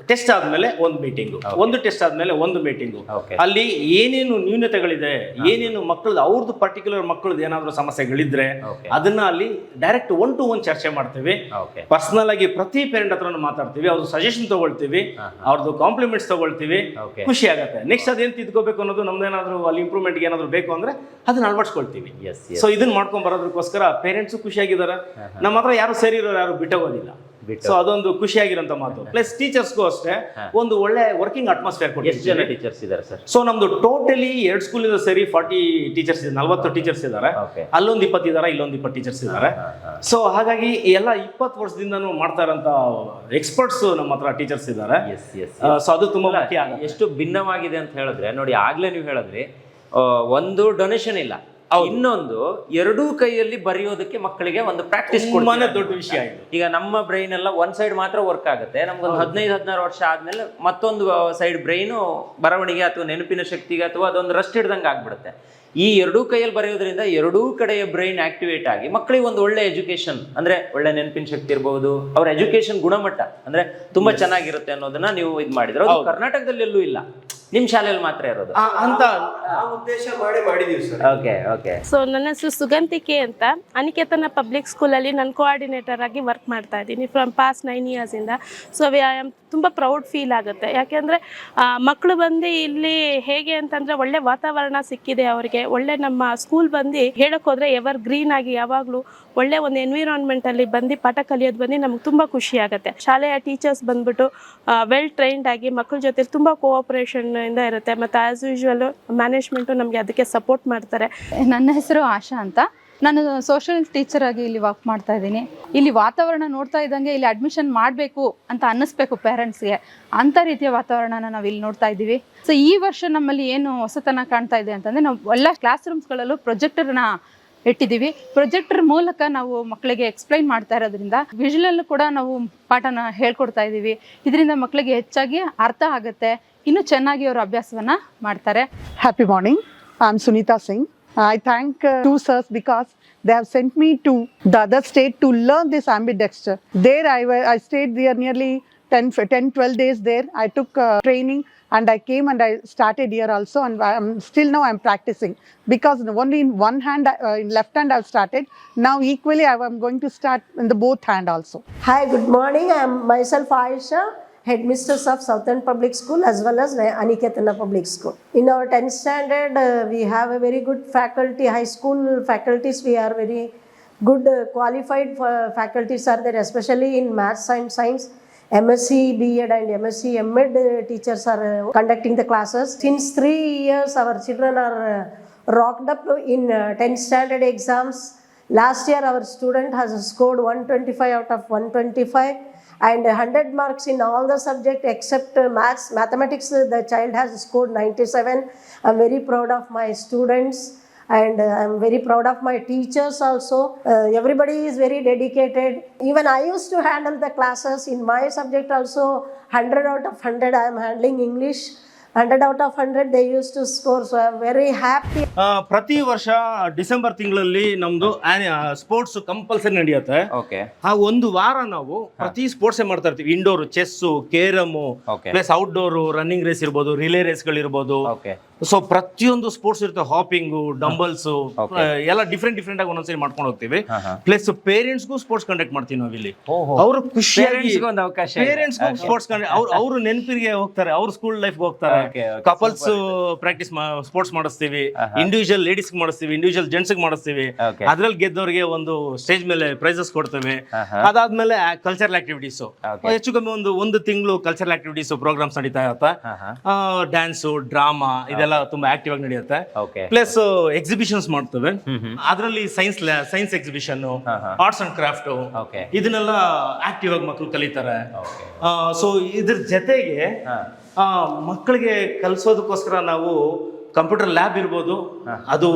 ಟೆಸ್ಟ್ ಆದ್ಮೇಲೆ ಒಂದು ಮೀಟಿಂಗು ಒಂದು ಟೆಸ್ಟ್ ಆದ್ಮೇಲೆ ಒಂದು ಮೀಟಿಂಗು ಅಲ್ಲಿ ಏನೇನು ನ್ಯೂನತೆಗಳಿದೆ ಏನೇನು ಮಕ್ಕಳದ್ದು ಅವ್ರದ್ದು ಪರ್ಟಿಕ್ಯುಲರ್ ಮಕ್ಕಳದ್ದು ಏನಾದರೂ ಸಮಸ್ಯೆಗಳಿದ್ರೆ ಅದನ್ನ ಅಲ್ಲಿ ಡೈರೆಕ್ಟ್ ಒನ್ ಟು ಒನ್ ಚರ್ಚೆ ಮಾಡ್ತೀವಿ. ಪರ್ಸನಲ್ ಆಗಿ ಪ್ರತಿ ಪೇರೆಂಟ್ ಹತ್ರ ಮಾತಾಡ್ತೀವಿ ಅವ್ರದ್ದು ಸಜೆಷನ್ ತಗೊಳ್ತೀವಿ ಹಾ, ಅವ್ರದ್ದು ಕಾಂಪ್ಲಿಮೆಂಟ್ಸ್ ತಗೊಳ್ತೀವಿ. ಖುಷಿ ಆಗುತ್ತೆ. ನೆಕ್ಸ್ಟ್ ಅದೇನು ತಿದ್ಕೋಬೇಕು ಅನ್ನೋದು ನಮ್ದೇನಾದ್ರೂ ಅಲ್ಲಿ ಇಂಪ್ರೂವ್ಮೆಂಟ್ಗೆ ಏನಾದ್ರು ಬೇಕು ಅಂದ್ರೆ ಅದನ್ನ ಅಳವಡಿಸ್ಕೊಳ್ತೀವಿ. ಎಸ್ ಸೊ ಇದನ್ನ ಮಾಡ್ಕೊಂಡ್ ಬರೋದಕ್ಕೋಸ್ಕರ ಪೇರೆಂಟ್ಸು ಖುಷಿಯಾಗಿದ್ದಾರೆ ನಮ್ಮ ಹತ್ರ ಯಾರು ಸೇರಿರೋರು ಯಾರು ಬಿಟ್ಟೋಗೋದಿಲ್ಲ. ಬಿಟ್ಟು ಸೊ ಅದೊಂದು ಖುಷಿಯಾಗಿರೋಂಥ ಮಾತು. ಪ್ಲಸ್ ಟೀಚರ್ಸ್ಗೂ ಅಷ್ಟೇ ಒಂದು ಒಳ್ಳೆ ವರ್ಕಿಂಗ್ ಅಟ್ಮಾಸ್ಫಿಯರ್ ಎಷ್ಟು ಜನ ಟೀಚರ್ಸ್ ಇದ್ದಾರೆ ಸರ್? ಸೊ ನಮ್ದು ಟೋಟಲಿ ಎರಡು ಸ್ಕೂಲ್ ಇದೆ ಸರಿ ಫಾರ್ಟಿ ಟೀಚರ್ಸ್ ಇದೆ ನಲ್ವತ್ತು ಟೀಚರ್ಸ್ ಇದ್ದಾರೆ. ಅಲ್ಲೊಂದು ಇಪ್ಪತ್ತು ಇದ್ದಾರೆ ಇಲ್ಲೊಂದು ಇಪ್ಪತ್ತು ಟೀಚರ್ಸ್ ಇದ್ದಾರೆ. ಸೊ ಹಾಗಾಗಿ ಎಲ್ಲ ಇಪ್ಪತ್ತು ವರ್ಷದಿಂದನೂ ಮಾಡ್ತಾ ಇರೋಂಥ ಎಕ್ಸ್ಪರ್ಟ್ಸ್ ನಮ್ಮ ಹತ್ರ ಟೀಚರ್ಸ್ ಇದ್ದಾರೆ. ಎಸ್ ಎಸ್ ಸೊ ಅದು ತುಂಬಾ ಮುಖ್ಯ ಎಷ್ಟು ಭಿನ್ನವಾಗಿದೆ ಅಂತ ಹೇಳಿದ್ರೆ ನೋಡಿ ಆಗ್ಲೇ ನೀವು ಹೇಳಿದ್ರಿ ಒಂದು ಡೊನೇಷನ್ ಇಲ್ಲ. ಇನ್ನೊಂದು ಎರಡೂ ಕೈಯಲ್ಲಿ ಬರೆಯೋದಕ್ಕೆ ಮಕ್ಕಳಿಗೆ ಒಂದು ಪ್ರಾಕ್ಟೀಸ್ ತುಂಬಾನೇ ದೊಡ್ಡ ವಿಷಯ ಇದು. ಈಗ ನಮ್ಮ ಬ್ರೈನ್ ಎಲ್ಲ ಒಂದ್ ಸೈಡ್ ಮಾತ್ರ ವರ್ಕ್ ಆಗುತ್ತೆ. ನಮ್ಗೊಂದು ಹದಿನೈದು ಹದಿನಾರು ವರ್ಷ ಆದ್ಮೇಲೆ ಮತ್ತೊಂದು ಸೈಡ್ ಬ್ರೈನು ಬರವಣಿಗೆ ಅಥವಾ ನೆನಪಿನ ಶಕ್ತಿಗೆ ಅಥವಾ ಅದೊಂದು ರಸ್ಟ್ ಹಿಡ್ದಂಗೆ ಆಗ್ಬಿಡುತ್ತೆ. ಈ ಎರಡೂ ಕೈಯಲ್ಲಿ ಬರೆಯೋದ್ರಿಂದ ಎರಡೂ ಕಡೆಯ ಬ್ರೈನ್ ಆಕ್ಟಿವೇಟ್ ಆಗಿ ಮಕ್ಕಳಿಗೆ ಒಂದು ಒಳ್ಳೆ ಎಜುಕೇಶನ್ ಅಂದ್ರೆ ಒಳ್ಳೆ ನೆನಪಿನ ಶಕ್ತಿ ಇರಬಹುದು ಅವ್ರ ಎಜುಕೇಶನ್ ಗುಣಮಟ್ಟ ಅಂದ್ರೆ ತುಂಬಾ ಚೆನ್ನಾಗಿರುತ್ತೆ ಅನ್ನೋದನ್ನ ನೀವು ಇದು ಮಾಡಿದ್ರೆ ಕರ್ನಾಟಕದಲ್ಲಿ ಎಲ್ಲೂ ಇಲ್ಲ. ನಿಮ್ ಶಾಲೆಯಲ್ಲಿ ಮಾತ್ರ ಇರೋದು? ಅಂತ. ಆ ಉದ್ದೇಶ ಮಾಡಿ ಮಾಡಿದೀವಿ ಸರ್. Okay okay. ಸೊ ನನ್ನ ಹೆಸರು ಸುಗಂತಿಕೆ ಅಂತ. ಅನಿಕೇತನ ಪಬ್ಲಿಕ್ ಸ್ಕೂಲಲ್ಲಿ ನಾನು ಕೋಆರ್ಡಿನೇಟರ್ ಆಗಿ ವರ್ಕ್ ಮಾಡ್ತಾ ಇದ್ದೀನಿ ಫ್ರಮ್ ಪಾಸ್ಟ್ ನೈನ್ ಇಯರ್ಸಿಂದ ಸೊ ಐ ಆಮ್ ತುಂಬ ಪ್ರೌಡ್ ಫೀಲ್ ಆಗುತ್ತೆ. ಯಾಕೆಂದರೆ ಮಕ್ಕಳು ಬಂದು ಇಲ್ಲಿ ಹೇಗೆ ಅಂತಂದರೆ ಒಳ್ಳೆ ವಾತಾವರಣ ಸಿಕ್ಕಿದೆ ಅವರಿಗೆ. ಒಳ್ಳೆ ನಮ್ಮ ಸ್ಕೂಲ್ ಬಂದು ಹೇಳೋಕ್ಕೋದ್ರೆ ಎವರ್ ಗ್ರೀನ್ ಆಗಿ ಯಾವಾಗಲೂ ಒಳ್ಳೆ ಒಂದು ಎನ್ವಿರಾನ್ಮೆಂಟಲ್ಲಿ ಬಂದು ಪಾಠ ಕಲಿಯೋದು ಬಂದು ನಮ್ಗೆ ತುಂಬ ಖುಷಿ ಆಗುತ್ತೆ. ಶಾಲೆಯ ಟೀಚರ್ಸ್ ಬಂದ್ಬಿಟ್ಟು ವೆಲ್ ಟ್ರೈನ್ಡ್ ಆಗಿ ಮಕ್ಕಳ ಜೊತೆ ತುಂಬ ಕೋಆಪರೇಷನ್ ಇಂದ ಇರುತ್ತೆ. ಮತ್ತು ಆ್ಯಸ್ ಯೂಶ್ವಲ್ ಮ್ಯಾನೇಜ್ಮೆಂಟು ನಮಗೆ ಅದಕ್ಕೆ ಸಪೋರ್ಟ್ ಮಾಡ್ತಾರೆ. ನನ್ನ ಹೆಸರು ಆಶಾ ಅಂತ. ನಾನು ಸೋಷಿಯಲ್ ಟೀಚರ್ ಆಗಿ ಇಲ್ಲಿ ವರ್ಕ್ ಮಾಡ್ತಾ ಇದ್ದೀನಿ. ಇಲ್ಲಿ ವಾತಾವರಣ ನೋಡ್ತಾ ಇದ್ದಂಗೆ ಇಲ್ಲಿ ಅಡ್ಮಿಷನ್ ಮಾಡಬೇಕು ಅಂತ ಅನ್ನಿಸ್ಬೇಕು ಪೇರೆಂಟ್ಸ್ಗೆ ಅಂಥ ರೀತಿಯ ವಾತಾವರಣನ ನಾವು ಇಲ್ಲಿ ನೋಡ್ತಾ ಇದ್ದೀವಿ. ಸೊ ಈ ವರ್ಷ ನಮ್ಮಲ್ಲಿ ಏನು ಹೊಸತನ ಕಾಣ್ತಾ ಇದೆ ಅಂತಂದರೆ ನಾವು ಎಲ್ಲ ಕ್ಲಾಸ್ ರೂಮ್ಸ್ಗಳಲ್ಲೂ ಪ್ರೊಜೆಕ್ಟರ್ನ ಇಟ್ಟಿದ್ದೀವಿ. ಪ್ರೊಜೆಕ್ಟರ್ ಮೂಲಕ ನಾವು ಮಕ್ಕಳಿಗೆ ಎಕ್ಸ್ಪ್ಲೈನ್ ಮಾಡ್ತಾ ಇರೋದ್ರಿಂದ ವಿಜುವಲ್ ಕೂಡ ನಾವು ಪಾಠನ ಹೇಳ್ಕೊಡ್ತಾ ಇದ್ದೀವಿ. ಇದರಿಂದ ಮಕ್ಕಳಿಗೆ ಹೆಚ್ಚಾಗಿ ಅರ್ಥ ಆಗುತ್ತೆ. ಇನ್ನೂ ಚೆನ್ನಾಗಿ ಅವರು ಅಭ್ಯಾಸವನ್ನ ಮಾಡ್ತಾರೆ. Happy morning I am Sunita Singh. I thank uh, two sirs because they have sent me to the other state to learn this ambidexter. There I, I stayed there nearly 10, 10 12 days there. I took uh, training and I came and I started here also and I'm still now I'm practicing because only in one hand, uh, in left hand I've started. Now equally I am going to start in the both hand also. Hi, good morning. I am myself Aisha, headmistress of Southern Public School as well as Aniketana Public School. In our 10th standard, uh, we have a very good faculty, high school faculties. We are very good uh, qualified for faculties are there, especially in maths and science. MSc, B.Ed and MSc, M.Ed uh, teachers are uh, conducting the classes. Since three years, our children are uh, rocked up in uh, 10th standard exams. Last year, our student has scored 125 out of 125 and 100 marks in all the subject except maths. Mathematics, the child has scored 97. I'm very proud of my students and I'm very proud of my teachers also. Uh, everybody is very dedicated. Even I used to handle the classes in my subject also 100 out of 100 I am handling English. 100 out of 100 they used to score. So I'm very happy. ಆ, ಪ್ರತಿ ವರ್ಷ December ತಿಂಗಳಲ್ಲಿ ನಮ್ದು sports compulsory ನಡೆಯುತ್ತೆ okay ಆ ಒಂದು ವಾರ ನಾವು ಪ್ರತಿ ಸ್ಪೋರ್ಟ್ಸ್ ಮಾಡ್ತಾ ಇರ್ತೀವಿ indoor chess carrom. Plus outdoor running race ಇರ್ಬೋದು ರಿಲೇ ರೇಸ್ಗಳಿರ್ಬೋದು ಓಕೆ ಸೊ ಪ್ರತಿಯೊಂದು ಸ್ಪೋರ್ಟ್ಸ್ ಇರುತ್ತೆ ಹಾಪಿಂಗು ಡಂಬಲ್ಸ್. ಎಲ್ಲ ಡಿಫ್ರೆಂಟ್ ಡಿಫ್ರೆಂಟ್ ಆಗಿ ಒಂದೊಂದ್ಸರಿ ಮಾಡ್ಕೊಂಡು ಹೋಗ್ತೀವಿ. ಪ್ಲಸ್ ಪೇರೆಂಟ್ಸ್ಗೂ ಸ್ಪೋರ್ಟ್ಸ್ ಕಂಡಕ್ಟ್ ಮಾಡ್ತೀವಿ ನಾವು ಇಲ್ಲಿ. ಅವರು ಖುಷಿಯಾಗಿ ಒಂದು ಅವಕಾಶ. ಪೇರೆಂಟ್ಸ್ಗೂ. ಸ್ಪೋರ್ಟ್ಸ್ ಅವ್ರು ಅವರು ನೆನಪಿಗೆ ಹೋಗ್ತಾರೆ ಅವ್ರ ಸ್ಕೂಲ್ ಲೈಫ್ ಹೋಗ್ತಾರೆ. ಕಪಲ್ಸ್ ಪ್ರಾಕ್ಟೀಸ್ ಸ್ಪೋರ್ಟ್ಸ್ ಮಾಡಿಸ್ತೀವಿ ಇಂಡಿವಿಜುವಲ್ ಲೇಡೀಸ್ ಮಾಡಿಸ್ತೀವಿ ಇಂಡಿವಿಜುವಲ್ ಜೆಂಟ್ಸ್ ಮಾಡಿಸ್ತೀವಿ. ಅದ್ರಲ್ಲಿ ಗೆದ್ದವರಿಗೆ ಒಂದು ಸ್ಟೇಜ್ ಮೇಲೆ ಪ್ರೈಸಸ್ ಕೊಡ್ತೇವೆ. ಅದಾದ್ಮೇಲೆ ಕಲ್ಚರಲ್ ಆಕ್ಟಿವಿಟೀಸ್. ಹೆಚ್ಚು ಕಮ್ಮಿ ಒಂದು ಒಂದು ತಿಂಗಳು ಕಲ್ಚರಲ್ ಆಕ್ಟಿವಿಟೀಸ್ ಪ್ರೋಗ್ರಾಮ್ಸ್ ನಡೀತಾ ಇರುತ್ತೆ. ಡ್ಯಾನ್ಸು ಡ್ರಾಮಾ ಇದೆಲ್ಲ ತುಂಬಾ ಆಕ್ಟಿವ್ ಆಗಿ ನಡೆಯುತ್ತೆ. ಓಕೆ ಪ್ಲಸ್ ಎಕ್ಸಿಬಿಷನ್ಸ್ ಮಾಡ್ತವೆ. ಅದರಲ್ಲಿ science science exhibition. Arts and craft ಇದನ್ನೆಲ್ಲ ಆಕ್ಟಿವ್ ಆಗಿ ಮಕ್ಕಳು ಕಲಿತಾರೆ. ಸೊ ಇದ್ರ ಜೊತೆಗೆ ಮಕ್ಕಳಿಗೆ ಕಲಿಸೋದಕ್ಕೋಸ್ಕರ ನಾವು ಕಂಪ್ಯೂಟರ್ ಲ್ಯಾಬ್ ಇರ್ಬೋದು. ಅದು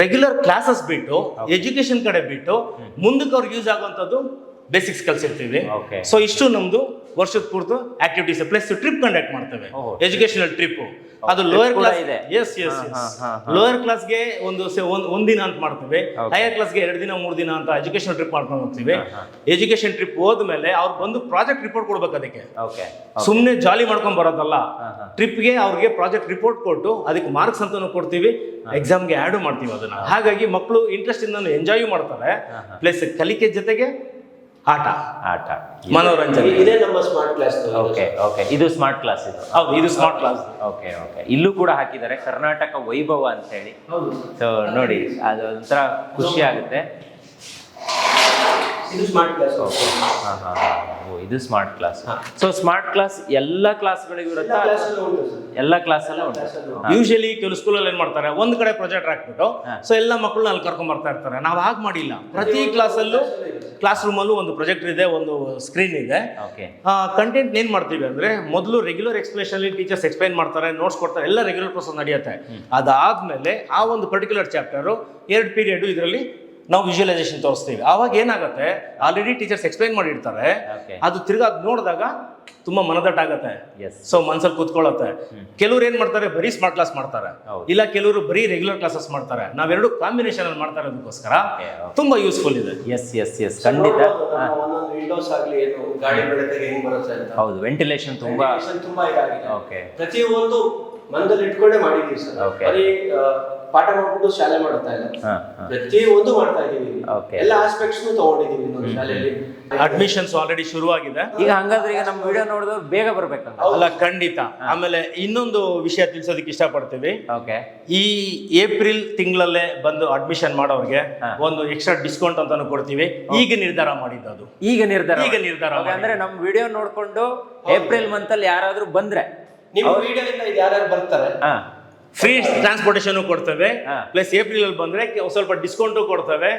ರೆಗ್ಯುಲರ್ ಕ್ಲಾಸಸ್ ಬಿಟ್ಟು ಎಜುಕೇಶನ್ ಕಡೆ ಬಿಟ್ಟು ಮುಂದಕ್ಕೆ ಅವ್ರಿಗೆ ಯೂಸ್ ಆಗುವಂಥದ್ದು ಬೇಸಿಕ್ಸ್ ಕಲಿಸಿರ್ತೀವಿ. ಸೊ ಇಷ್ಟು ನಮ್ದು ವರ್ಷದ ಪೂರ್ತಿ ಆಕ್ಟಿವಿಟೀಸ್ ಪ್ಲಸ್ ಟ್ರಿಪ್ ಕಂಡಕ್ಟ್ ಮಾಡ್ತೇವೆ. ಎಜುಕೇಶನಲ್ ಟ್ರಿಪ್ ಅದು ಲೋಯರ್ ಕ್ಲಾಸ್ ಇದೆ. Yes yes. ಲೋಯರ್ ಕ್ಲಾಸ್ಗೆ ಒಂದು ಸೆ- ಒಂದ್ ಒಂದ್ ದಿನ ಅಂತ ಮಾಡ್ತೇವೆ. ಹೈಯರ್ ಕ್ಲಾಸ್ಗೆ ಎರಡು ದಿನ ಮೂರು ದಿನ ಅಂತ ಎಜುಕೇಶನ್ ಟ್ರಿಪ್ ಮಾಡ್ಕೊಂಡು ಹೋಗ್ತೀವಿ. ಎಜುಕೇಶನ್ ಟ್ರಿಪ್ ಹೋದ್ಮೇಲೆ ಅವ್ರು ಬಂದು ಪ್ರಾಜೆಕ್ಟ್ ರಿಪೋರ್ಟ್ ಕೊಡ್ಬೇಕು ಅದಕ್ಕೆ. ಸುಮ್ಮನೆ ಜಾಲಿ ಮಾಡ್ಕೊಂಡ್ ಬರೋದಲ್ಲ. ಟ್ರಿಪ್ಗೆ ಅವ್ರಿಗೆ ಪ್ರಾಜೆಕ್ಟ್ ರಿಪೋರ್ಟ್ ಕೊಟ್ಟು ಅದಕ್ಕೆ ಮಾರ್ಕ್ಸ್ ಅಂತಾನು ಕೊಡ್ತೀವಿ. ಎಕ್ಸಾಮ್ಗೆ ಆ್ಯಡು ಮಾಡ್ತೀವಿ ಅದನ್ನ. ಹಾಗಾಗಿ ಮಕ್ಕಳು ಇಂಟ್ರೆಸ್ಟ್ ಇಂದ ಎಂಜಾಯ್ ಮಾಡ್ತಾರೆ. ಪ್ಲಸ್ ಕಲಿಕೆ ಜೊತೆಗೆ ಆಟ. ಆಟ. ಮನೋರಂಜನೆ. ಇದೇ ನಮ್ಮ ಸ್ಮಾರ್ಟ್ ಕ್ಲಾಸ್ ಓಕೆ ಓಕೆ ಇದು ಸ್ಮಾರ್ಟ್ ಕ್ಲಾಸ್ ಇದು. ಹೌದು ಇದು ಸ್ಮಾರ್ಟ್ ಕ್ಲಾಸ್ ಓಕೆ ಓಕೆ ಇಲ್ಲೂ ಕೂಡ ಹಾಕಿದ್ದಾರೆ. ಕರ್ನಾಟಕ ವೈಭವ ಅಂತ ಹೇಳಿ. ಸೊ ನೋಡಿ ಅದು ಒಂಥರ ಖುಷಿ ಆಗುತ್ತೆ. ಇದು ಸ್ಮಾರ್ಟ್ ಕ್ಲಾಸ್ ಹಾಂ. ಓ ಇದು smart class so smart class ಎಲ್ಲ ಕ್ಲಾಸ್ಗಳಿಗೂ ಇರುತ್ತಾ? ಎಲ್ಲ ಕ್ಲಾಸಲ್ಲೂ ಉಂಟು. ಯೂಶಲಿ ಕೆಲವು ಸ್ಕೂಲಲ್ಲಿ ಏನ್ ಮಾಡ್ತಾರೆ ಒಂದ್ ಕಡೆ ಪ್ರೊಜೆಕ್ಟ್ ಹಾಕ್ಬಿಟ್ಟು. ಸೊ ಎಲ್ಲ ಮಕ್ಕಳನ್ನ ಅಲ್ಲಿ ಕರ್ಕೊಂಡ್ ಬರ್ತಾ ಇರ್ತಾರೆ. ನಾವು ಹಾಗೆ ಮಾಡಿಲ್ಲ. ಪ್ರತಿ ಕ್ಲಾಸಲ್ಲೂ ಕ್ಲಾಸ್ ರೂಮಲ್ಲೂ ಒಂದು ಪ್ರೊಜೆಕ್ಟರ್ ಇದೆ ಒಂದು ಸ್ಕ್ರೀನ್ ಇದೆ. ಓಕೆ ಕಂಟೆಂಟ್ ಏನ್ ಮಾಡ್ತೀವಿ ಅಂದ್ರೆ ಮೊದಲು ರೆಗ್ಯುಲರ್ ಎಕ್ಸ್ಪ್ಲೇಷನ್ ಟೀಚರ್ಸ್ ಎಕ್ಸ್ಪ್ಲೈನ್ ಮಾಡ್ತಾರೆ ನೋಟ್ಸ್ ಕೊಡ್ತಾರೆ ಎಲ್ಲ ರೆಗ್ಯುಲರ್ ಪ್ರೊಸೆಸ್ ನಡೆಯುತ್ತೆ. ಅದಾದ್ಮೇಲೆ ಆ ಒಂದು ಪರ್ಟಿಕ್ಯುಲರ್ ಚಾಪ್ಟರ್ ಎರಡು ಪೀರಿಯಡ್ ಇದರಲ್ಲಿ ನಾವು ವಿಜುವಲೈಸೇಷನ್ ತೋರಿಸ್ತೀವಿ. ಆವಾಗ ಏನಾಗುತ್ತೆ? ಆಲ್ರೆಡಿ ಟೀಚರ್ಸ್ ಎಕ್ಸ್ಪ್ಲೈನ್ ಮಾಡಿರ್ತಾರೆ. ಅದು ತಿರ್ಗಾ ಅದ್ ನೋಡಿದಾಗ ತುಂಬಾ ಮನದಟ್ಟಾಗತ್ತೆ. ಎಸ್ ಸೊ ಮನ್ಸಲ್ಲಿ ಕೂತ್ಕೊಳ್ಳುತ್ತೆ ಕೆಲವ್ರು ಏನ್ ಮಾಡ್ತಾರೆ? ಬರೀ ಸ್ಮಾರ್ಟ್ ಕ್ಲಾಸ್ ಮಾಡ್ತಾರೆ. ಇಲ್ಲ ಕೆಲವರು ಬರೀ ರೆಗ್ಯುಲರ್ ಕ್ಲಾಸಸ್ ಮಾಡ್ತಾರೆ. ನಾವೆರಡು ಕಾಂಬಿನೇಷನ್ ಅಲ್ಲಿ ಮಾಡ್ತಾ ಇರೋದಕ್ಕೋಸ್ಕರ Okay, okay. ತುಂಬಾ ಯೂಸ್ಫುಲ್ ಇದೆ. ಎಸ್ ಎಸ್ ಎಸ್ ಖಂಡಿತ. ವಿಂಡೋಸ್ ಆಗ್ಲಿ ಏನು ಗಾಳಿ ಬೆಳಕಿಗೆ ಹೆಂಗ್ ಬರುತ್ತೆ ಅಂತ. ಹೌದು ವೆಂಟಿಲೇಷನ್ ತುಂಬಾ ತುಂಬಾ ಇದಾಗಿದೆ. ಓಕೆ ಪ್ರತಿಯೊಂದು ಮನದಲ್ಲಿ ಇಟ್ಕೊಂಡೇ ಮಾಡಿದೀವಿ ಸರ್. Okay. ಪಾಠ ಮಾಡ್ಬಿಟ್ಟು ಶಾಲೆ ಮಾಡ್ತಾ ಇಲ್ಲ. ಪ್ರತಿ ಒಂದು ಪ್ರತಿಯೊಂದು ಮಾಡ್ತಾ ಇದೀವಿ. ಎಲ್ಲ ಆಸ್ಪೆಕ್ಟ್ಸ್ ತಗೊಂಡಿದೀವಿ ಶಾಲೆಯಲ್ಲಿ. ಅಡ್ಮಿಷನ್ಸ್ ಆಲ್ರೆಡಿ ಶುರುವಾಗಿದೆ. ಈಗ ಹಂಗಾದ್ರೆ ಈಗ ನಮ್ಮ ವಿಡಿಯೋ ನೋಡಿದ್ರೆ ಬೇಗ ಬರ್ಬೇಕಂತ ಅಲ್ಲ ಖಂಡಿತ. ಆಮೇಲೆ ಇನ್ನೊಂದು ವಿಷಯ ತಿಳಿಸೋದಕ್ಕೆ ಇಷ್ಟಪಡ್ತೀವಿ. ಓಕೆ ಈ ಏಪ್ರಿಲ್ ತಿಂಗಳಲ್ಲೇ ಬಂದು ಅಡ್ಮಿಷನ್ ಮಾಡೋರಿಗೆ ಒಂದು ಎಕ್ಸ್ಟ್ರಾ ಡಿಸ್ಕೌಂಟ್ ಅಂತಾನು ಕೊಡ್ತೀವಿ. ಈಗ ನಿರ್ಧಾರ ಮಾಡಿದ್ದು ಅದು ಈಗ ನಿರ್ಧಾರ ಈಗ ನಿರ್ಧಾರ ಅಂದ್ರೆ. ನಮ್ಮ ವಿಡಿಯೋ ನೋಡ್ಕೊಂಡು ಏಪ್ರಿಲ್ ಮಂತ್ ಅಲ್ಲಿ ಯಾರಾದ್ರೂ ಬಂದ್ರೆ ನಿಮ್ಮ ವಿಡಿಯೋ ಇಂದ ಇದು ಯಾರ್ಯಾರು ಬರ್ತಾರೆ? ಹಾ. ಫ್ರೀ ಟ್ರಾನ್ಸ್ಪೋರ್ಟೇಷನ್ ಕೊಡ್ತೇವೆ. ಪ್ಲಸ್ ಏಪ್ರಿಲ್ ಅಲ್ಲಿ ಬಂದ್ರೆ ಸ್ವಲ್ಪ ಡಿಸ್ಕೌಂಟು ಕೊಡ್ತೇವೆ.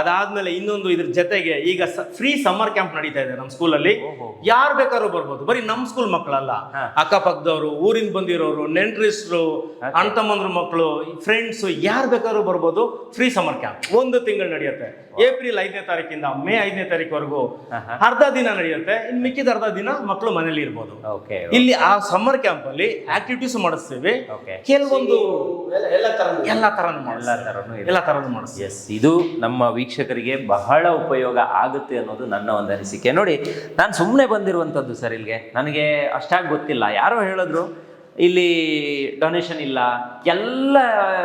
ಅದಾದ್ಮೇಲೆ ಇನ್ನೊಂದು ಇದ್ರ ಜೊತೆಗೆ ಈಗ ಫ್ರೀ ಸಮ್ಮರ್ ಕ್ಯಾಂಪ್ ನಡೀತಾ ಇದೆ ನಮ್ಮ ಸ್ಕೂಲಲ್ಲಿ ಯಾರು ಬೇಕಾದ್ರೂ ಬರ್ಬೋದು. ಬರೀ ನಮ್ಮ ಸ್ಕೂಲ್ ಮಕ್ಕಳಲ್ಲ. ಅಕ್ಕಪಕ್ಕದವರು ಊರಿಂದ ಬಂದಿರೋರು ನೆಂಟ್ರಿಸ್ಟ್ರು ಅಣ್ಣ ತಮ್ಮಂದ್ರ ಮಕ್ಕಳು ಫ್ರೆಂಡ್ಸ್ ಯಾರು ಬೇಕಾದ್ರೂ ಬರ್ಬೋದು ಫ್ರೀ ಸಮ್ಮರ್ ಕ್ಯಾಂಪ್ ಒಂದು ತಿಂಗಳು ನಡೆಯುತ್ತೆ. ಏಪ್ರಿಲ್ ಐದನೇ ತಾರೀಕಿಂದ ಮೇ ಐದನೇ ತಾರೀಕುವರೆಗೂ ಅರ್ಧ ದಿನ ನಡೆಯುತ್ತೆ. ಇನ್ನು ಮಿಕ್ಕಿದ ಅರ್ಧ ದಿನ ಮಕ್ಕಳು ಮನೇಲಿ ಇರ್ಬೋದು. ಇಲ್ಲಿ ಆ ಸಮ್ಮರ್ ಕ್ಯಾಂಪ್ ಅಲ್ಲಿ ಆಕ್ಟಿವಿಟೀಸ್ ಮಾಡಿಸ್ತೀವಿ. Okay. ಕೆಲವೊಂದು ಎಲ್ಲ ಎಲ್ಲ ತರ ಎಲ್ಲ ತರನು ಎಲ್ಲ ತರನು ಇದೆ. ಎಲ್ಲ ತರನು ಮಾಡಿಸ್ತೀವಿ ಎಸ್ ಇದು ನಮ್ಮ ವೀಕ್ಷಕರಿಗೆ ಬಹಳ ಉಪಯೋಗ ಆಗುತ್ತೆ ಅನ್ನೋದು ನನ್ನ ಒಂದು ಅನಿಸಿಕೆ. ನೋಡಿ ನಾನು ಸುಮ್ಮನೆ ಬಂದಿರುವಂಥದ್ದು ಸರ್ ಇಲ್ಲಿಗೆ. ನನಗೆ ಅಷ್ಟಾಗಿ ಗೊತ್ತಿಲ್ಲ. ಯಾರೋ ಹೇಳಿದ್ರು ಇಲ್ಲಿ ಡೊನೇಷನ್ ಇಲ್ಲ. ಎಲ್ಲ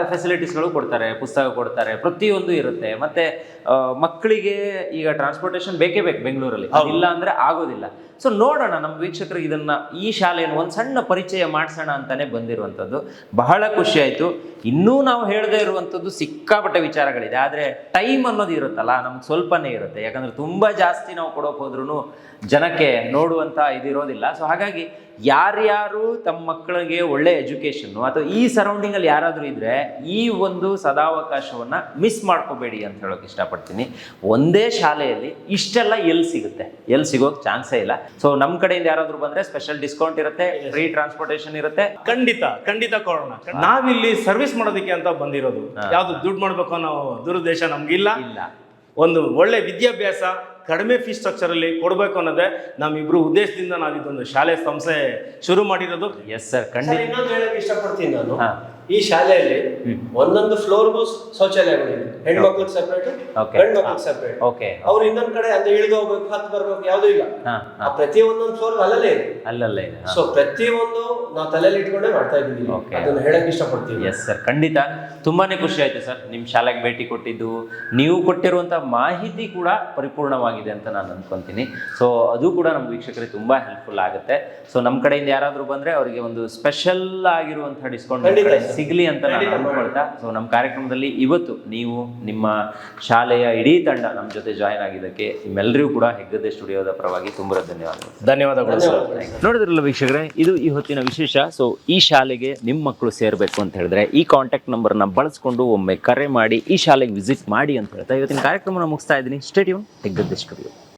ಫೆಸಿಲಿಟೀಸ್ಗಳು ಕೊಡ್ತಾರೆ ಪುಸ್ತಕ ಕೊಡ್ತಾರೆ ಪ್ರತಿಯೊಂದು ಇರುತ್ತೆ. ಮತ್ತೆ ಮಕ್ಕಳಿಗೆ ಈಗ ಟ್ರಾನ್ಸ್ಪೋರ್ಟೇಷನ್ ಬೇಕೇ ಬೇಕು ಬೆಂಗಳೂರಲ್ಲಿ. ಇಲ್ಲ ಅಂದ್ರೆ ಆಗೋದಿಲ್ಲ. ಸೊ ನೋಡೋಣ ನಮ್ಮ ವೀಕ್ಷಕರಿಗೆ ಇದನ್ನ ಈ ಶಾಲೆಯನ್ನು ಒಂದು ಸಣ್ಣ ಪರಿಚಯ ಮಾಡಿಸೋಣ ಅಂತಾನೆ ಬಂದಿರುವಂಥದ್ದು. ಬಹಳ ಖುಷಿ ಆಯ್ತು. ಇನ್ನೂ ನಾವು ಹೇಳದೇ ಇರುವಂಥದ್ದು ಸಿಕ್ಕಾಪಟ್ಟೆ ವಿಚಾರಗಳಿದೆ. ಆದರೆ ಟೈಮ್ ಅನ್ನೋದು ಇರುತ್ತಲ್ಲ ನಮ್ಗೆ ಸ್ವಲ್ಪನೇ ಇರುತ್ತೆ. ಯಾಕಂದ್ರೆ ತುಂಬಾ ಜಾಸ್ತಿ ನಾವು ಕೊಡೋಕೆ ಹೋದ್ರೂ ಜನಕ್ಕೆ ನೋಡುವಂಥ ಇದಿರೋದಿಲ್ಲ. ಸೊ ಹಾಗಾಗಿ ಯಾರ್ಯಾರು ತಮ್ಮ ಮಕ್ಕಳಿಗೆ ಒಳ್ಳೆ ಎಜುಕೇಷನ್ನು ಅಥವಾ ಈ ಸರೌಂಡಿಂಗಲ್ಲಿ ಯಾರಾದರೂ ಇದ್ರೆ ಈ ಒಂದು ಸದಾವಕಾಶವನ್ನ ಮಿಸ್ ಮಾಡ್ಕೋಬೇಡಿ ಅಂತ ಹೇಳೋಕೆ ಇಷ್ಟಪಡ್ತೀನಿ. ಒಂದೇ ಶಾಲೆಯಲ್ಲಿ ಇಷ್ಟೆಲ್ಲ ಎಲ್ಲಿ ಸಿಗುತ್ತೆ. ಎಲ್ಲಿ ಸಿಗೋಕೆ ಚಾನ್ಸೇ ಇಲ್ಲ. ಸೊ ನಮ್ಮ ಕಡೆಯಿಂದ ಯಾರಾದರೂ ಬಂದ್ರೆ ಸ್ಪೆಷಲ್ ಡಿಸ್ಕೌಂಟ್ ಇರುತ್ತೆ ಫ್ರೀ ಟ್ರಾನ್ಸ್ಪೋರ್ಟೇಷನ್ ಇರುತ್ತೆ. ಖಂಡಿತ ಖಂಡಿತ ಕೊಡೋಣ ನಾವಿಲ್ಲಿ ಸರ್ವಿಸ್ ಮಾಡೋದಕ್ಕೆ ಅಂತ ಬಂದಿರೋದು. ಯಾವುದು ದುಡ್ಡು ಮಾಡ್ಬೇಕು ಅನ್ನೋ ದುರುದ್ದೇಶ ನಮ್ಗಿಲ್ಲ. ಇಲ್ಲ. ಒಂದು ಒಳ್ಳೆ ವಿದ್ಯಾಭ್ಯಾಸ ಕಡಿಮೆ ಫೀಸ್ ಸ್ಟ್ರಕ್ಚರಲ್ಲಿ ಕೊಡಬೇಕು ಅನ್ನೋದೇ ನಮ್ಮಿಬ್ರು ಉದ್ದೇಶದಿಂದ ನಾವು ಇದೊಂದು ಶಾಲೆ ಸಂಸ್ಥೆ ಶುರು ಮಾಡಿರೋದು. ಎಸ್ ಸರ್ ಸರ್, ಖಂಡಿತ ಇನ್ನೊಂದು ಹೇಳಕ್ಕೆ ಇಷ್ಟಪಡ್ತೀನಿ ನಾನು. ಹಾ. ಈ ಶಾಲೆಯಲ್ಲಿ ಒಂದೊಂದು ಫ್ಲೋರ್ಗೂ ಶೌಚಾಲಯಗಳಿದೆ ಹೆಣ್ಮಕ್ಳಿಗೆ ಸೆಪರೇಟ್. ಗಂಡ್ ಮಕ್ಳಿಗೆ ಸೆಪರೇಟ್ ಓಕೆ ಅವ್ರು ಇನ್ನೊಂದ್ ಕಡೆ ಅಂತ ಇಳಿದು ಹೋಗ್ಬೇಕು ಹತ್ತು ಬರ್ಬೇಕು ಯಾವ್ದು ಇಲ್ಲ. ಆ ಪ್ರತಿ ಒಂದೊಂದು ಫ್ಲೋರ್ ಅಲ್ಲಲ್ಲೇ ಇದೆ. ಅಲ್ಲಲ್ಲೇ ಇದೆ ಸೊ ಒಂದು ನಾವು ತಲೆಯಲ್ಲಿ ಇಟ್ಕೊಂಡೇ ಮಾಡ್ತಾ ಇದ್ದೀವಿ. ಅದನ್ನ ಹೇಳಕ್ ಇಷ್ಟಪಡ್ತೀವಿ. ಎಸ್ ಸರ್ ಖಂಡಿತ. ತುಂಬಾನೇ ಖುಷಿ ಆಯ್ತು ಸರ್ ನಿಮ್ ಶಾಲೆಗೆ ಭೇಟಿ ಕೊಟ್ಟಿದ್ದು. ನೀವು ಕೊಟ್ಟಿರುವಂತ ಮಾಹಿತಿ ಕೂಡ ಪರಿಪೂರ್ಣವಾಗಿದೆ ಅಂತ ನಾನು ಅನ್ಕೊಂತೀನಿ. ಸೊ ಅದು ಕೂಡ ನಮ್ಮ ವೀಕ್ಷಕರಿಗೆ ತುಂಬಾ ಹೆಲ್ಪ್ಫುಲ್ ಆಗುತ್ತೆ. ಸೊ ನಮ್ಮ ಕಡೆಯಿಂದ ಯಾರಾದ್ರೂ ಬಂದ್ರೆ ಅವರಿಗೆ ಒಂದು ಸ್ಪೆಷಲ್ ಆಗಿರುವಂತಹ ಡಿಸ್ಕೌಂಟ್. ಸಿಗಲಿ ಅಂತ ನಾನು ಅಂದ್ಕೊಳ್ತಾ ಅನ್ಕೊಳ್ತಾ ಸೊ ನಮ್ಮ ಕಾರ್ಯಕ್ರಮದಲ್ಲಿ ಇವತ್ತು ನೀವು ನಿಮ್ಮ ಶಾಲೆಯ ಇಡೀ ತಂಡ ನಮ್ಮ ಜೊತೆ ಜಾಯ್ನ್ ಆಗಿದ್ದಕ್ಕೆ ನಿಮ್ಮೆಲ್ಲರಿಗೂ ಕೂಡ ಹೆಗ್ಗದ್ದೆ ಸ್ಟುಡಿಯೋದ ಪರವಾಗಿ ತುಂಬ ಧನ್ಯವಾದಗಳು. ಧನ್ಯವಾದಗಳು ಸರ್. ನೋಡಿದ್ರಲ್ಲ ವೀಕ್ಷಕರೇ ಇದು ಈ ಹೊತ್ತಿನ ವಿಶೇಷ ಸೊ ಈ ಶಾಲೆಗೆ ನಿಮ್ಮ ಮಕ್ಕಳು ಸೇರಬೇಕು ಅಂತ ಹೇಳಿದ್ರೆ ಈ ಕಾಂಟ್ಯಾಕ್ಟ್ ನಂಬರ್ನ ಬಳಸ್ಕೊಂಡು ಒಮ್ಮೆ ಕರೆ ಮಾಡಿ ಈ ಶಾಲೆಗೆ ವಿಸಿಟ್ ಮಾಡಿ ಅಂತ ಹೇಳ್ತಾ ಇವತ್ತಿನ ಕಾರ್ಯಕ್ರಮನ ಮುಗಿಸ್ತಾ ಇದ್ದೀನಿ. Stadium Heggadde studio